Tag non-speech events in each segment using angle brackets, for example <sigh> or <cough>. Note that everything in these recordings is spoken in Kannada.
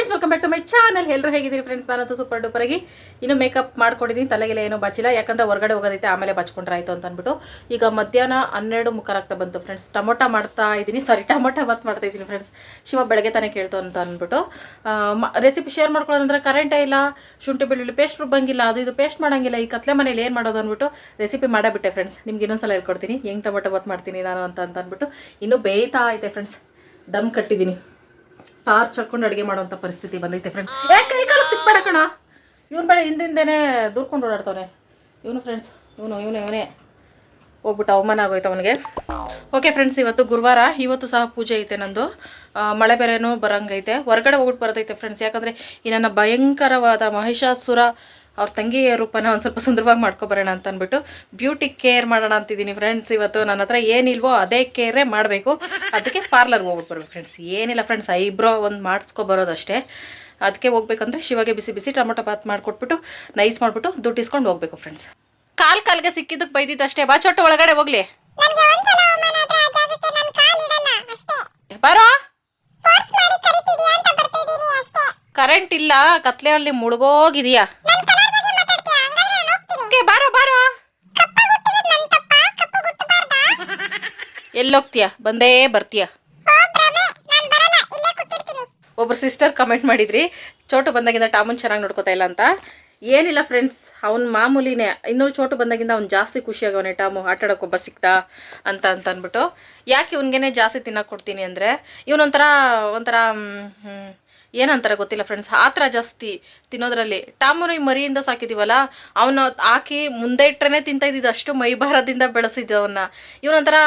Friends welcome back to my channel ಎಲ್ಲರೂ ಹೇಗಿದ್ದೀರಿ ಫ್ರೆಂಡ್ಸ್ ನಾನಂತೂ ಸೂಪರ್ ಡೂಪರ್ ಆಗಿ ಇನ್ನು ಮೇಕಪ್ ಮಾಡ್ಕೊಂಡಿದ್ದೀನಿ. ತಲೆಗೆಲ್ಲ ಏನೂ ಬಚ್ಚಿಲ್ಲ ಯಾಕಂದ್ರೆ ಹೊರಗಡೆ ಹೋಗೋದೈತೆ, ಆಮೇಲೆ ಬಚ್ಕೊಂಡ್ರೆ ಆಯಿತು ಅಂತ ಅಂದ್ಬಿಟ್ಟು. ಈಗ ಮಧ್ಯಾಹ್ನ ಹನ್ನೆರಡು ಮುಖರಾಗ್ತಾ ಬಂತು ಫ್ರೆಂಡ್ಸ್ ಟೊಮೊಟೊ ಮಾಡ್ತಾ ಇದ್ದೀನಿ. ಸಾರಿ ಟೊಮೊಟೊ ಮತ್ತು ಮಾಡ್ತಾ ಇದ್ದೀನಿ ಫ್ರೆಂಡ್ಸ್ ಶಿವ ಬೆಳಗ್ಗೆ ತಾನೇ ಕೇಳ್ತು ಅಂತ ಅಂದ್ಬಿಟ್ಟು. ರೆಸಿಪಿ ಶೇರ್ ಮಾಡ್ಕೊಳ್ಳೋದಂದ್ರೆ ಕರೆಂಟೇ ಇಲ್ಲ. ಶುಂಠಿ ಬೆಳ್ಳುಳ್ಳಿ ಪೇಸ್ಟ್ ರುಬ್ಬಂಗಿಲ್ಲ ಅದು ಇದು ಪೇಸ್ಟ್ ಮಾಡೋಂಗಿಲ್ಲ. ಈ ಕತ್ಲೆ ಮನೇಲಿ ಏನು ಮಾಡೋದು ಅಂದ್ಬಿಟ್ಟು ರೆಸಿಪಿ ಮಾಡಬಿಟ್ಟೆ ಫ್ರೆಂಡ್ಸ್ ನಿಮ್ಗೆ ಇನ್ನೊಂದ್ಸಲ ಹೇಳ್ಕೊಡ್ತೀನಿ. ಹೆಂಗೆ ಟೊಮೊಟೊ ಬಾತ್ ಮಾಡ್ತೀನಿ ನಾನು ಅಂತ ಅಂತ ಅಂದ್ಬಿಟ್ಟು ಇನ್ನೂ ಬೇಯ್ತಾ ಐತೆ ಫ್ರೆಂಡ್ಸ್ ದಮ್ ಕಟ್ಟಿದ್ದೀನಿ. ಟಾರ್ಚ್ ಹಾಕೊಂಡು ಅಡುಗೆ ಮಾಡುವಂಥ ಪರಿಸ್ಥಿತಿ ಬಂದೈತೆ ಫ್ರೆಂಡ್ಸ್ ಏ, ಕೈ ಕಾಲು ಸಿಕ್ಬೇಡ ಕಣ. ಇವನು ಬೇಡ, ಹಿಂದಿಂದೇನೆ ದೂರ್ಕೊಂಡು ಓಡಾಡ್ತವನೆ. ಇವನು ಫ್ರೆಂಡ್ಸ್ ಇವನು ಇವನು, ಇವನೇ. ಹೋಗ್ಬಿಟ್ಟು, ಅವಮಾನ ಆಗೋಯ್ತು ಅವನಿಗೆ. ಓಕೆ ಫ್ರೆಂಡ್ಸ್ ಇವತ್ತು ಗುರುವಾರ, ಇವತ್ತು ಸಹ ಪೂಜೆ ಐತೆ ನಂದು. ಮಳೆ ಬೇರೆನೂ ಬರಂಗೈತೆ. ಹೊರಗಡೆ ಹೋಗ್ಬಿಟ್ಟು ಬರ್ತೈತೆ ಫ್ರೆಂಡ್ಸ್ ಯಾಕಂದರೆ ಈ ನನ್ನ ಭಯಂಕರವಾದ ಮಹಿಷಾಸುರ ಅವ್ರ ತಂಗಿಯ ರೂಪನ ಒಂದು ಸ್ವಲ್ಪ ಸುಂದರವಾಗಿ ಮಾಡ್ಕೊಬರೋಣ ಅಂತ ಅಂದ್ಬಿಟ್ಟು ಬ್ಯೂಟಿ ಕೇರ್ ಮಾಡೋಣ ಅಂತಿದ್ದೀನಿ ಫ್ರೆಂಡ್ಸ್ ಇವತ್ತು ನನ್ನ ಹತ್ರ ಏನಿಲ್ವೋ ಅದೇ ಕೇರೇ ಮಾಡಬೇಕು. ಅದಕ್ಕೆ ಪಾರ್ಲರ್ಗೆ ಹೋಗ್ಬಿಟ್ಟು ಬರ್ಬೇಕು ಫ್ರೆಂಡ್ಸ್ ಏನಿಲ್ಲ ಫ್ರೆಂಡ್ಸ್ ಐಬ್ರೋ ಒಂದು ಮಾಡಿಸ್ಕೊ ಬರೋದಷ್ಟೇ. ಅದಕ್ಕೆ ಹೋಗ್ಬೇಕಂದ್ರೆ ಶಿವಗೆ ಬಿಸಿ ಬಿಸಿ ಟೊಮೊಟೊ ಬಾತ್ ಮಾಡಿಕೊಟ್ಬಿಟ್ಟು ನೈಸ್ ಮಾಡಿಬಿಟ್ಟು ದುಡ್ಡು ಇಸ್ಕೊಂಡು ಹೋಗ್ಬೇಕು ಫ್ರೆಂಡ್ಸ್ ಕಾಲು ಕಾಲಿಗೆ ಸಿಕ್ಕಿದ್ದಕ್ಕೆ ಬೈದಿದ್ದಷ್ಟೇ. ಬಾ ಚೊಟ್ಟು ಒಳಗಡೆ ಹೋಗ್ಲಿ. ಬರೋ? ಕರೆಂಟ್ ಇಲ್ಲ ಕತ್ಲೆಯಲ್ಲಿ ಮುಳುಗೋಗಿದೀಯಾ? ಎಲ್ಲೋಗ್ತೀಯ? ಬಂದೇ ಬರ್ತೀಯ? ಒಬ್ರು ಸಿಸ್ಟರ್ ಕಮೆಂಟ್ ಮಾಡಿದ್ರಿ ಚೋಟು ಬಂದಾಗಿಂದ ಟಾಮನ್ ಚೆನ್ನಾಗಿ ನೋಡ್ಕೋತಾ ಇಲ್ಲ ಅಂತ. ಏನಿಲ್ಲ ಫ್ರೆಂಡ್ಸ್ ಅವ್ನ ಮಾಮೂಲಿನೇ ಇನ್ನೂ ಚೋಟು ಬಂದಾಗಿಂದ ಅವ್ನು ಜಾಸ್ತಿ ಖುಷಿಯಾಗವನೆ ಟಾಮು ಆಟ ಆಡೋಕೆ ಒಬ್ಬ ಸಿಕ್ತಾ ಅಂತ ಅಂತ ಅಂದ್ಬಿಟ್ಟು ಯಾಕೆ ಇವ್ನಿಗೆ ಜಾಸ್ತಿ ತಿನ್ನಕ್ಕೆ ಕೊಡ್ತೀನಿ ಅಂದರೆ ಇವನೊಂಥರ ಒಂಥರ ಏನಂತಾರೆ ಗೊತ್ತಿಲ್ಲ ಫ್ರೆಂಡ್ಸ್ ಆ ಥರ ಜಾಸ್ತಿ ತಿನ್ನೋದ್ರಲ್ಲಿ. ಈ ಮರಿಯಿಂದ ಸಾಕಿದ್ದೀವಲ್ಲ ಅವನು ಹಾಕಿ ಮುಂದೆ ಇಟ್ಟರೆ ತಿಂತ ಇದ್ದಿದ್ದು, ಅಷ್ಟು ಮೈಭಾರದಿಂದ ಬೆಳೆಸಿದ್ದು ಅವನ್ನ. ಇವನೊಂಥರ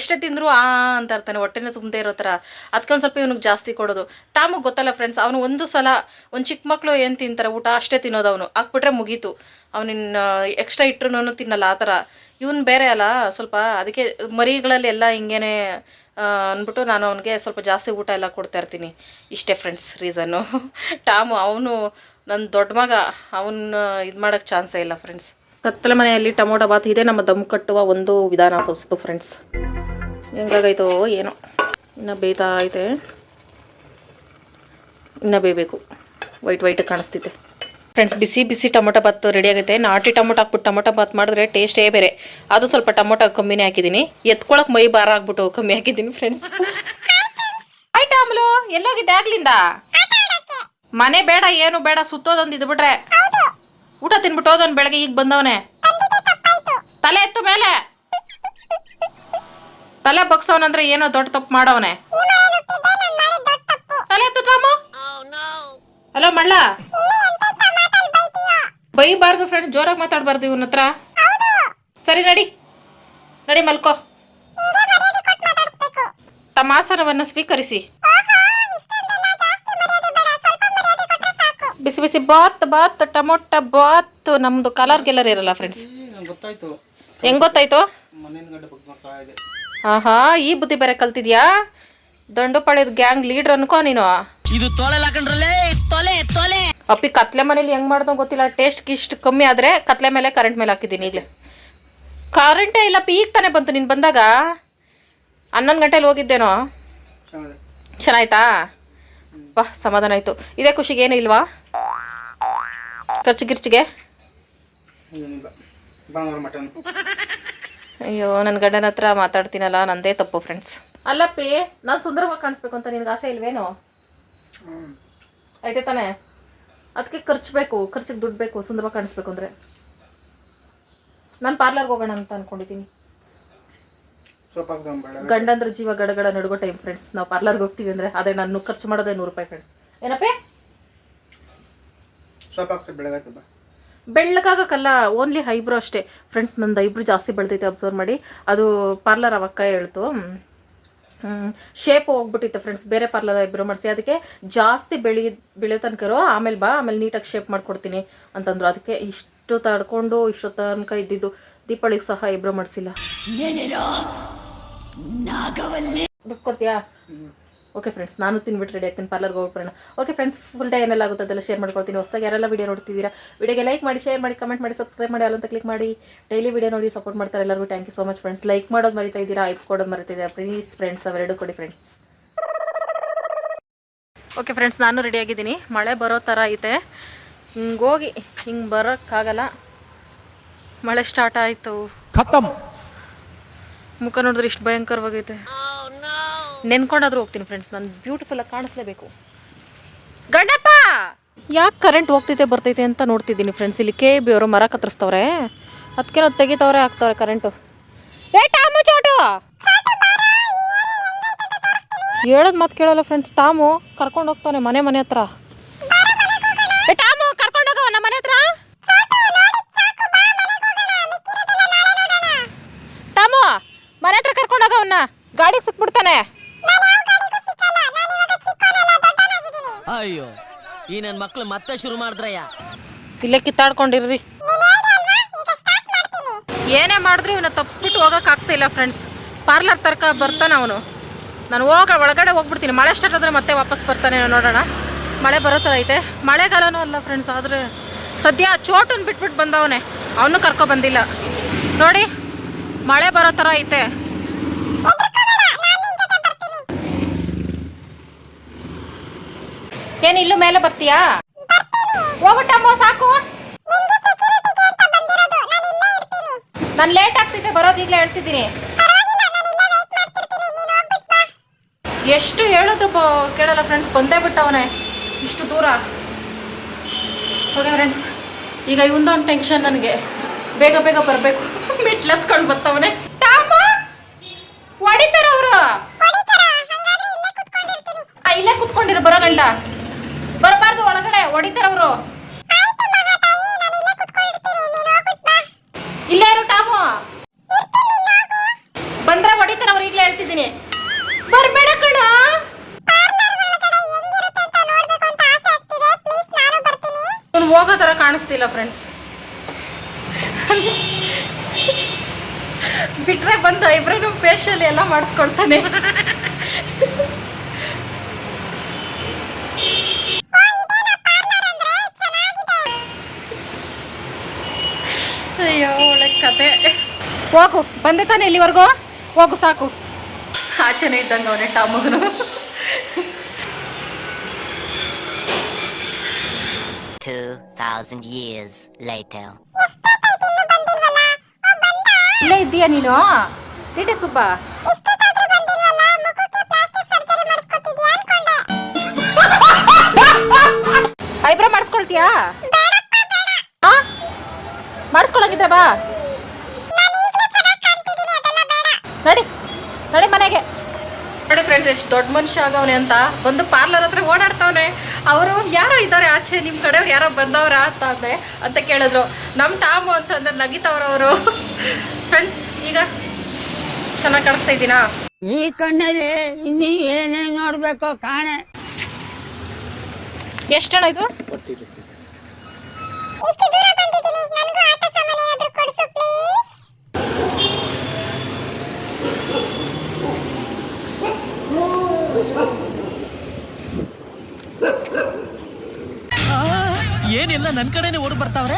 ಎಷ್ಟೇ ತಿಂದರೂ ಆ ಅಂತ ಇರ್ತಾನೆ, ಹೊಟ್ಟೆನೇ ತುಂಬದೇ ಇರೋ ಥರ. ಅದಕ್ಕೊಂದು ಸ್ವಲ್ಪ ಇವನಿಗೆ ಜಾಸ್ತಿ ಕೊಡೋದು. ಟಾಮುಗೆ ಗೊತ್ತಲ್ಲ ಫ್ರೆಂಡ್ಸ್ ಅವನು ಒಂದು ಸಲ ಒಂದು ಚಿಕ್ಕ ಮಕ್ಕಳು ಏನು ತಿಂತಾರೆ, ಊಟ ಅಷ್ಟೇ ತಿನ್ನೋದು ಅವನು. ಹಾಕ್ಬಿಟ್ರೆ ಮುಗೀತು. ಅವನಿನ್ನ ಎಕ್ಸ್ಟ್ರಾ ಇಟ್ಟರು ತಿನ್ನಲ್ಲ, ಆ ಥರ. ಇವನು ಬೇರೆ ಅಲ್ಲ, ಸ್ವಲ್ಪ ಅದಕ್ಕೆ ಮರಿಗಳಲ್ಲಿ ಎಲ್ಲ ಹಿಂಗೇನೆ ಅಂದ್ಬಿಟ್ಟು ನಾನು ಅವನಿಗೆ ಸ್ವಲ್ಪ ಜಾಸ್ತಿ ಊಟ ಎಲ್ಲ ಕೊಡ್ತಾ ಇರ್ತೀನಿ. ಇಷ್ಟೇ ಫ್ರೆಂಡ್ಸ್ ರೀಸನ್ನು <laughs> ಟಾಮು, ಅವನು ನನ್ನ ದೊಡ್ಡ ಮಗ. ಅವನ್ನ ಇದು ಮಾಡೋಕ್ಕೆ ಚಾನ್ಸೇ ಇಲ್ಲ ಫ್ರೆಂಡ್ಸ್ ಕತ್ತಲ ಮನೆಯಲ್ಲಿ ಟೊಮೊಟೊ ಬಾತ್ ಇದೆ. ನಮ್ಮ ದಮ್ ಕಟ್ಟುವ ಒಂದು ವಿಧಾನ ಫಸ್ಟು ಫ್ರೆಂಡ್ಸ್ ಹೆಂಗಾಗೈತೋ ಏನೋ. ಇನ್ನು ಬೇಯ್ತಾ ಐತೆ. ಇನ್ನು ಬೇಯಬೇಕು. ವೈಟ್ ವೈಟ್ ಕಾಣಿಸ್ತಿದೆ. ಫ್ರೆಂಡ್ಸ್ ಬಿಸಿ ಬಿಸಿ ಟೊಮೊಟೊ ಬಾತ್ ರೆಡಿ ಆಗುತ್ತೆ ನಾಟಿ ಟೊಮೊಟೊ ಹಾಕ್ಬಿಟ್ಟು ಟೊಮೊಟೊ ಬಾತ್ ಮಾಡಿದ್ರೆ ಟೇಸ್ಟೇ ಬೇರೆ. ಅದು ಸ್ವಲ್ಪ ಟೊಮೊಟೊ ಕಮ್ಮಿನೇ ಹಾಕಿದ್ದೀನಿ. ಎತ್ಕೊಳಕ್ ಮೈ ಬಾರ ಆಗ್ಬಿಟ್ಟು ಕಮ್ಮಿ ಹಾಕಿದ್ದೀನಿ ಫ್ರೆಂಡ್ಸ್ ಆಯ್ತಾ ಎಲ್ಲೋಗಿದ್ದೆ ಆಗ್ಲಿಂದ? ಮನೆ ಬೇಡ ಏನು ಬೇಡ ಸುತ್ತೋದೊಂದು ಇದು ಬಿಟ್ರೆ ಊಟ ತಿನ್ಬಿಟ್ಟು ಹೋದವನ್ ಬೆಳಗ್ಗೆ ಈಗ ಬಂದವನೆ. ತಲೆ ಎತ್ತು ಮೇಲೆ. ತಲೆ ಬಗ್ಸವನಂದ್ರೆ ಏನೋ ದೊಡ್ಡ ತಪ್ಪು ಮಾಡವನೆ. ತಲೆ ಎತ್ತು ಹಲೋ ಮಳ್ಳ. ಬೈಬಾರ್ದು ಫ್ರೆಂಡ್ ಜೋರಾಗಿ ಮಾತಾಡಬಾರ್ದು ಇವನ ಹತ್ರ. ಹೌದು. ಸರಿ ನಡಿ. ನಡಿ ಮಲ್ಕೋ. ತಮ್ಮ ಆಸನವನ್ನು ಸ್ವೀಕರಿಸಿ. ಓಹೋ ಇಷ್ಟೊಂದೆಲ್ಲ ಜಾಸ್ತಿ ಮರ್ಯಾದೆ ಬೇಡ. ಸ್ವಲ್ಪ ಮರ್ಯಾದೆ ಕೊಟ್ರೆ ಸಾಕು. ಬಿಸಿ ಬಿಸಿ ಬಾತ್ ಬಾತ್ ಟಮೊಟ ಬಾತ್. ನಮ್ದು ಕಲರ್ ಗೆಲ್ಲರ್ ಇರಲ್ಲ ಫ್ರೆಂಡ್ಸ್ ಹೆಂಗ್ ಗೊತ್ತಾಯ್ತು? ಆಹಾ ಈ ಬುದ್ಧಿ ಬೇರೆ ಕಲ್ತಿದ್ಯಾ? ದಂಡು ಪಡೆದ ಗ್ಯಾಂಗ್ ಲೀಡರ್ ಅನ್ಕೋ ನೀನು. ಇದು ತೊಲೆ ತೊಲೆ ತೊಲೆ. ಅಪ್ಪಿ ಕತ್ಲೆ ಮನೇಲಿ ಹೆಂಗ್ ಮಾಡ್ದೋ ಗೊತ್ತಿಲ್ಲ. ಟೇಸ್ಟ್ ಇಷ್ಟು ಕಮ್ಮಿ ಆದ್ರೆ ಕತ್ಲೆ ಮೇಲೆ ಕರೆಂಟ್ ಮೇಲೆ ಹಾಕಿದ್ದೀನಿ ಈಗಲೇ. ಕರೆಂಟೇ ಇಲ್ಲಪ್ಪ ಈಗ ತಾನೇ ಬಂತು. ನೀನು ಬಂದಾಗ ಹನ್ನೊಂದು ಗಂಟೆಲಿ ಹೋಗಿದ್ದೇನೋ? ಚೆನ್ನಾಯ್ತಾ? ವಾ ಸಮಾಧಾನ ಆಯ್ತು. ಇದೇ ಖುಷಿಗೆ ಏನು ಇಲ್ವಾ? ಖರ್ಚು ಗಿರ್ಚಿಗೆ ಏನಿಲ್ಲ ಭಾನುವಾರ ಮಟನ್. ಅಯ್ಯೋ ನನ್ನ ಗಂಡನ ಹತ್ರ ಮಾತಾಡ್ತೀನಲ್ಲ ನಂದೇ ತಪ್ಪು ಫ್ರೆಂಡ್ಸ್ ಅಲ್ಲಪ್ಪಿ ನಾನು ಸುಂದರವಾಗಿ ಕಾಣಿಸ್ಬೇಕು ಅಂತ ನಿನ್ಗೆ ಆಸೆ ಇಲ್ವೇನು? ಐತೆ ತಾನೇ? ಅದಕ್ಕೆ ಖರ್ಚು ಬೇಕು ಖರ್ಚಿಗೆ ದುಡ್ಡು ಬೇಕು ಸುಂದರವಾಗಿ ಕಾಣಿಸ್ಬೇಕು ಅಂದರೆ. ನಾನು ಪಾರ್ಲರ್ಗೆ ಹೋಗೋಣ ಅಂತ ಅನ್ಕೊಂಡಿದ್ದೀನಿ ಗಂಡ ಅಂದ್ರೆ ಬೇಡ ಗಂಡಂದ್ರ ಜೀವ ಗಡಗಡ ನಡುಗೋ ಟೈಮ್ ಫ್ರೆಂಡ್ಸ್ ನಾವು ಪಾರ್ಲರ್ಗೆ ಹೋಗ್ತೀವಿ ಅಂದರೆ ಅದೇ ನಾನು ಖರ್ಚು ಮಾಡೋದೇ ನೂರು ರೂಪಾಯಿ ಫ್ರೆಂಡ್ಸ್ ಏನಪ್ಪೇ? ಬೆಳ್ಳಗಾಗಕ್ಕಲ್ಲ ಓನ್ಲಿ ಹೈಬ್ರೋ ಅಷ್ಟೇ. ಫ್ರೆಂಡ್ಸ್ ನಂದು ಐಬ್ರೋ ಜಾಸ್ತಿ ಬೆಳೆದೈತೆ ಅಬ್ಸರ್ವ್ ಮಾಡಿ. ಅದು ಪಾರ್ಲರ್ ಅವಕ್ಕ ಹೇಳ್ತು ಶೇಪ್ ಹೋಗ್ಬಿಟ್ಟಿತ್ತು ಫ್ರೆಂಡ್ಸ್ ಬೇರೆ ಪಾರ್ಲರ್ ಇಬ್ಬರು ಮಾಡಿಸಿ. ಅದಕ್ಕೆ ಜಾಸ್ತಿ ಬೆಳಿ ಬೆಳೆಯೋ ತನಕರು ಆಮೇಲೆ ಬಾ ಆಮೇಲೆ ನೀಟಾಗಿ ಶೇಪ್ ಮಾಡ್ಕೊಡ್ತೀನಿ ಅಂತಂದ್ರು. ಅದಕ್ಕೆ ಇಷ್ಟು ತಡ್ಕೊಂಡು ಇಷ್ಟು ತನಕ ಇದ್ದಿದ್ದು ದೀಪಾವಳಿಗೆ ಸಹ ಇಬ್ರು ಮಾಡಿಸಿಲ್ಲ. ದುಡ್ಡು ಕೊಡ್ತೀಯಾ? ಓಕೆ ಫ್ರೆಂಡ್ಸ್ ನಾನು ತಿನ್ಬಿಟ್ಟು ರೆಡಿ ಆಗ್ತೀನಿ ಪಾರ್ಲರ್ಗೆ friend okay friends full day ಏನೆಲ್ಲ ಆಗುತ್ತೆ ಅದೆಲ್ಲ ಶೇರ್ ಮಾಡ್ಕೊಳ್ತೀನಿ. ಹೊಸದಾಗಿ ಯಾರೆಲ್ಲ ವೀಡಿಯೋ ನೋಡ್ತಿದ್ದೀರಾ ವೀಡಿಯೋಗೆ ಲೈಕ್ ಮಾಡಿ ಶೇರ್ ಮಾಡಿ ಕಮೆಂಟ್ ಮಾಡಿ ಸಬ್ಸ್ಕ್ರೈಬ್ ಮಾಡಿ ಅಲ್ಲಂತ ಕ್ಲಿಕ್ ಮಾಡಿ ಡೈಲಿ ವೀಡಿಯೋ ನೋಡಿ ಸಪೋರ್ಟ್ ಮಾಡ್ತಾರೆ ಎಲ್ಲರಿಗೂ. Thank you so much friends like ಮಾಡೋದು ಮರಿತಾ ಇದ್ದೀರಾ ಐಪ್ ಕೊಡೋದು ಮರಿತಾ ಇದ್ದೀರಾ? ಪ್ಲೀಸ್ ಫ್ರೆಂಡ್ಸ್ ಅವೆರಡು ಕೊಡಿ ಫ್ರೆಂಡ್ಸ್ ಓಕೆ ಫ್ರೆಂಡ್ಸ್ ನಾನು ರೆಡಿ ರೆಡಿಯಾಗಿದ್ದೀನಿ ಮಳೆ ಬರೋ ಥರ ಐತೆ. ಹಿಂಗೋಗಿ ಹಿಂಗೆ ಬರೋಕ್ಕಾಗಲ್ಲ. ಮಳೆ ಸ್ಟಾರ್ಟ್ ಆಯಿತು. ಮುಖ ನೋಡಿದ್ರೆ ಇಷ್ಟು ಭಯಂಕರವಾಗೈತೆ. Oh, ನೆನ್ಕೊಂಡಾದ್ರೂ ಹೋಗ್ತೀನಿ ಫ್ರೆಂಡ್ಸ್ ನಾನು ಬ್ಯೂಟಿಫುಲ್ಲಾಗಿ ಕಾಣಿಸ್ಲೇಬೇಕು. ಗಣಪ ಯಾಕೆ ಕರೆಂಟ್ ಹೋಗ್ತೈತೆ, ಬರ್ತೈತೆ ಅಂತ ನೋಡ್ತಿದ್ದೀನಿ ಫ್ರೆಂಡ್ಸ್ ಇಲ್ಲಿ ಕೆ ಬಿ ಅವರು ಮರ ಕತ್ತರಿಸ್ತವ್ರೆ. ಅದಕ್ಕೇನೋ ತೆಗಿತವ್ರೆ, ಹಾಕ್ತವ್ರೆ ಕರೆಂಟು ಏ, ಟಾಮು, ಚೋಟು! ಹೇಳೋದು ಮಾತು ಕೇಳಲ್ಲ ಫ್ರೆಂಡ್ಸ್ ಟಾಮು, ಕರ್ಕೊಂಡು ಹೋಗ್ತಾನೆ ಮನೆ ಮನೆ ಹತ್ರ. ಏ, ಟಾಮು, ಕರ್ಕೊಂಡು ಮನೆ ಹತ್ರ. ಟಾಮು, ಮನೆ ಹತ್ರ ಕರ್ಕೊಂಡು ಗಾಡಿಗೆ ಸಿಕ್ಬಿಡ್ತಾನೆ. ಅಯ್ಯೋ, ಈ ನನ್ ಮಕ್ಳು ಮತ್ತೆ ಶುರು ಮಾಡಿದ್ರಯ್ಯ. ಇಲ್ಲೇ ಕಿತ್ತಾಡ್ಕೊಂಡಿರ್ರಿ. ಏನೇ ಮಾಡಿದ್ರು ಇವನ್ನ ತಪ್ಪಿಸ್ಬಿಟ್ಟು ಹೋಗಕ್ಕೆ ಆಗ್ತಿಲ್ಲ ಫ್ರೆಂಡ್ಸ್ ಪಾರ್ಲರ್ ತರ್ಕ ಬರ್ತಾನೆ ಅವನು. ನಾನು ಹೋಗ ಒಳಗಡೆ ಹೋಗ್ಬಿಡ್ತೀನಿ. ಮಳೆ ಸ್ಟಾರ್ಟ್ ಆದರೆ ಮತ್ತೆ ವಾಪಸ್ ಬರ್ತಾನೆ ನೋಡೋಣ. ಮಳೆ ಬರೋ ಥರ ಐತೆ. ಮಳೆಗಾಲನೂ ಅಲ್ಲ ಫ್ರೆಂಡ್ಸ್ ಆದರೆ ಸದ್ಯ ಚೋಟನ್ನು ಬಿಟ್ಬಿಟ್ಟು ಬಂದವನೇ. ಅವನು ಕರ್ಕೊ ಬಂದಿಲ್ಲ. ನೋಡಿ, ಮಳೆ ಬರೋ ಥರ ಐತೆ. ಏನು ಇಲ್ಲೂ ಮೇಲೆ ಬರ್ತೀಯಾ? ಹೋಗ್ಬಿಟ್ಟಮ್ಮ ಸಾಕು. ನಾನು ಲೇಟ್ ಆಗ್ತಿದ್ದೆ, ಬರೋದು ಈಗಲೇ ಹೇಳ್ತಿದ್ದೀನಿ. ಎಷ್ಟು ಹೇಳಿದ್ರು ಕೇಳಲ್ಲ ಫ್ರೆಂಡ್ಸ್ ಬಂದೇ ಬಿಟ್ಟವನೇ. ಇಷ್ಟು ದೂರ. ಓಕೆ ಫ್ರೆಂಡ್ಸ್ ಈಗ ಇವೊಂದೊಂದು ಟೆನ್ಷನ್ ನನಗೆ. ಬೇಗ ಬೇಗ ಬರಬೇಕು. <laughs> ಮೆಟ್ಲತ್ಕೊಂಡು ಬರ್ತಾವನೆ ಹೊಡಿತಾರ ಅವರು ಇಲ್ಲೇ ಕುತ್ಕೊಂಡಿರು ಬರೋ ಗಂಟ ಬರಬಾರ್ದು ಒಳಗಡೆ ಹೊಡಿತಾರ ಅವರು ಇಲ್ಲೇ ಇರು ಟಾಮು ಬಂದ್ರೆ ಹೊಡಿತಾರ ಅವ್ರು ಈಗಲೇ ಹೇಳ್ತಿದ್ದೀನಿ ಬರ್ಬೇಡ ಕಣ ಅವ್ನು ಹೋಗೋ ಥರ ಕಾಣಿಸ್ತಿಲ್ಲ ಫ್ರೆಂಡ್ಸ್ ಬಿಟ್ರೆ ಬಂದು ಐಬ್ರೋನು ಫೇಶಿಯಲ್ ಎಲ್ಲ ಮಾಡಿಸ್ಕೊಳ್ತಾನೆ ಅಯ್ಯೋ ಒಳ್ಳೆ ಕತೆ. ಹೋಗು ಬಂದೆ ತಾನೆ ಇಲ್ಲಿವರೆಗೂ? ಹೋಗು ಸಾಕು. ಆಚೆನೆ ಇದ್ದಂಗೆ ಅವನೇ ಟಾಮಗನು Two thousand years later. ಇಲ್ಲೇ ಇದ್ದೀಯಾ ನೀನು? ಟಿಟಿ ಸುಬ್ಬ ಐಬ್ರೋ ಮಾಡಿಸ್ಕೊಳ್ತೀಯಾ? ಮಾಡಿಸ್ಕೊಳಂಗಿದ್ರೆ ಬಾ. ನಡಿ ನಡಿ ಮನೆಗೆ. ನೋಡಿ ಫ್ರೆಂಡ್ಸ್ ಎಷ್ಟು ದೊಡ್ಡ ಮನುಷ್ಯ ಆಗವನೆ ಅಂತ. ಒಂದು ಪಾರ್ಲರ್ ಹತ್ರ ಓಡಾಡ್ತಾವನೆ. ಅವರು ಯಾರೋ ಇದ್ದಾರೆ ಆಚೆ ನಿಮ್ಮ ಕಡೆಯವ್ರು ಯಾರೋ ಬಂದವ್ರ ಅಂತ ಅಂದೆ ಅಂತ ಕೇಳಿದ್ರು. ನಮ್ಮ ಟಾಮು ಅಂತಂದ್ರೆ ಅಂದ್ರೆ ಅವರು ಫ್ರೆಂಡ್ಸ್ ಈಗ ಚೆನ್ನಾಗಿ ಕಾಣಿಸ್ತಾ ಇದ್ದೀನಾ? ಈ ಕಣ್ಣಲ್ಲಿ ಇನ್ನೀ ಏನೇ ನೋಡ್ಬೇಕು ಕಾಣೆ. ಎಷ್ಟು ಇದು ಇಷ್ಟು ದೂರ ಬಂದಿದ್ದೀನಿ ನನಗೂ ಆಟ ಸಾಮಾನು ಏನಾದರೂ ಕೊಡಿಸು ಪ್ಲೀಸ್ ಎಲ್ಲ ನನ್ ಕಡೆನೆ ಓಡ್ ಬರ್ತಾವ್ರೆ?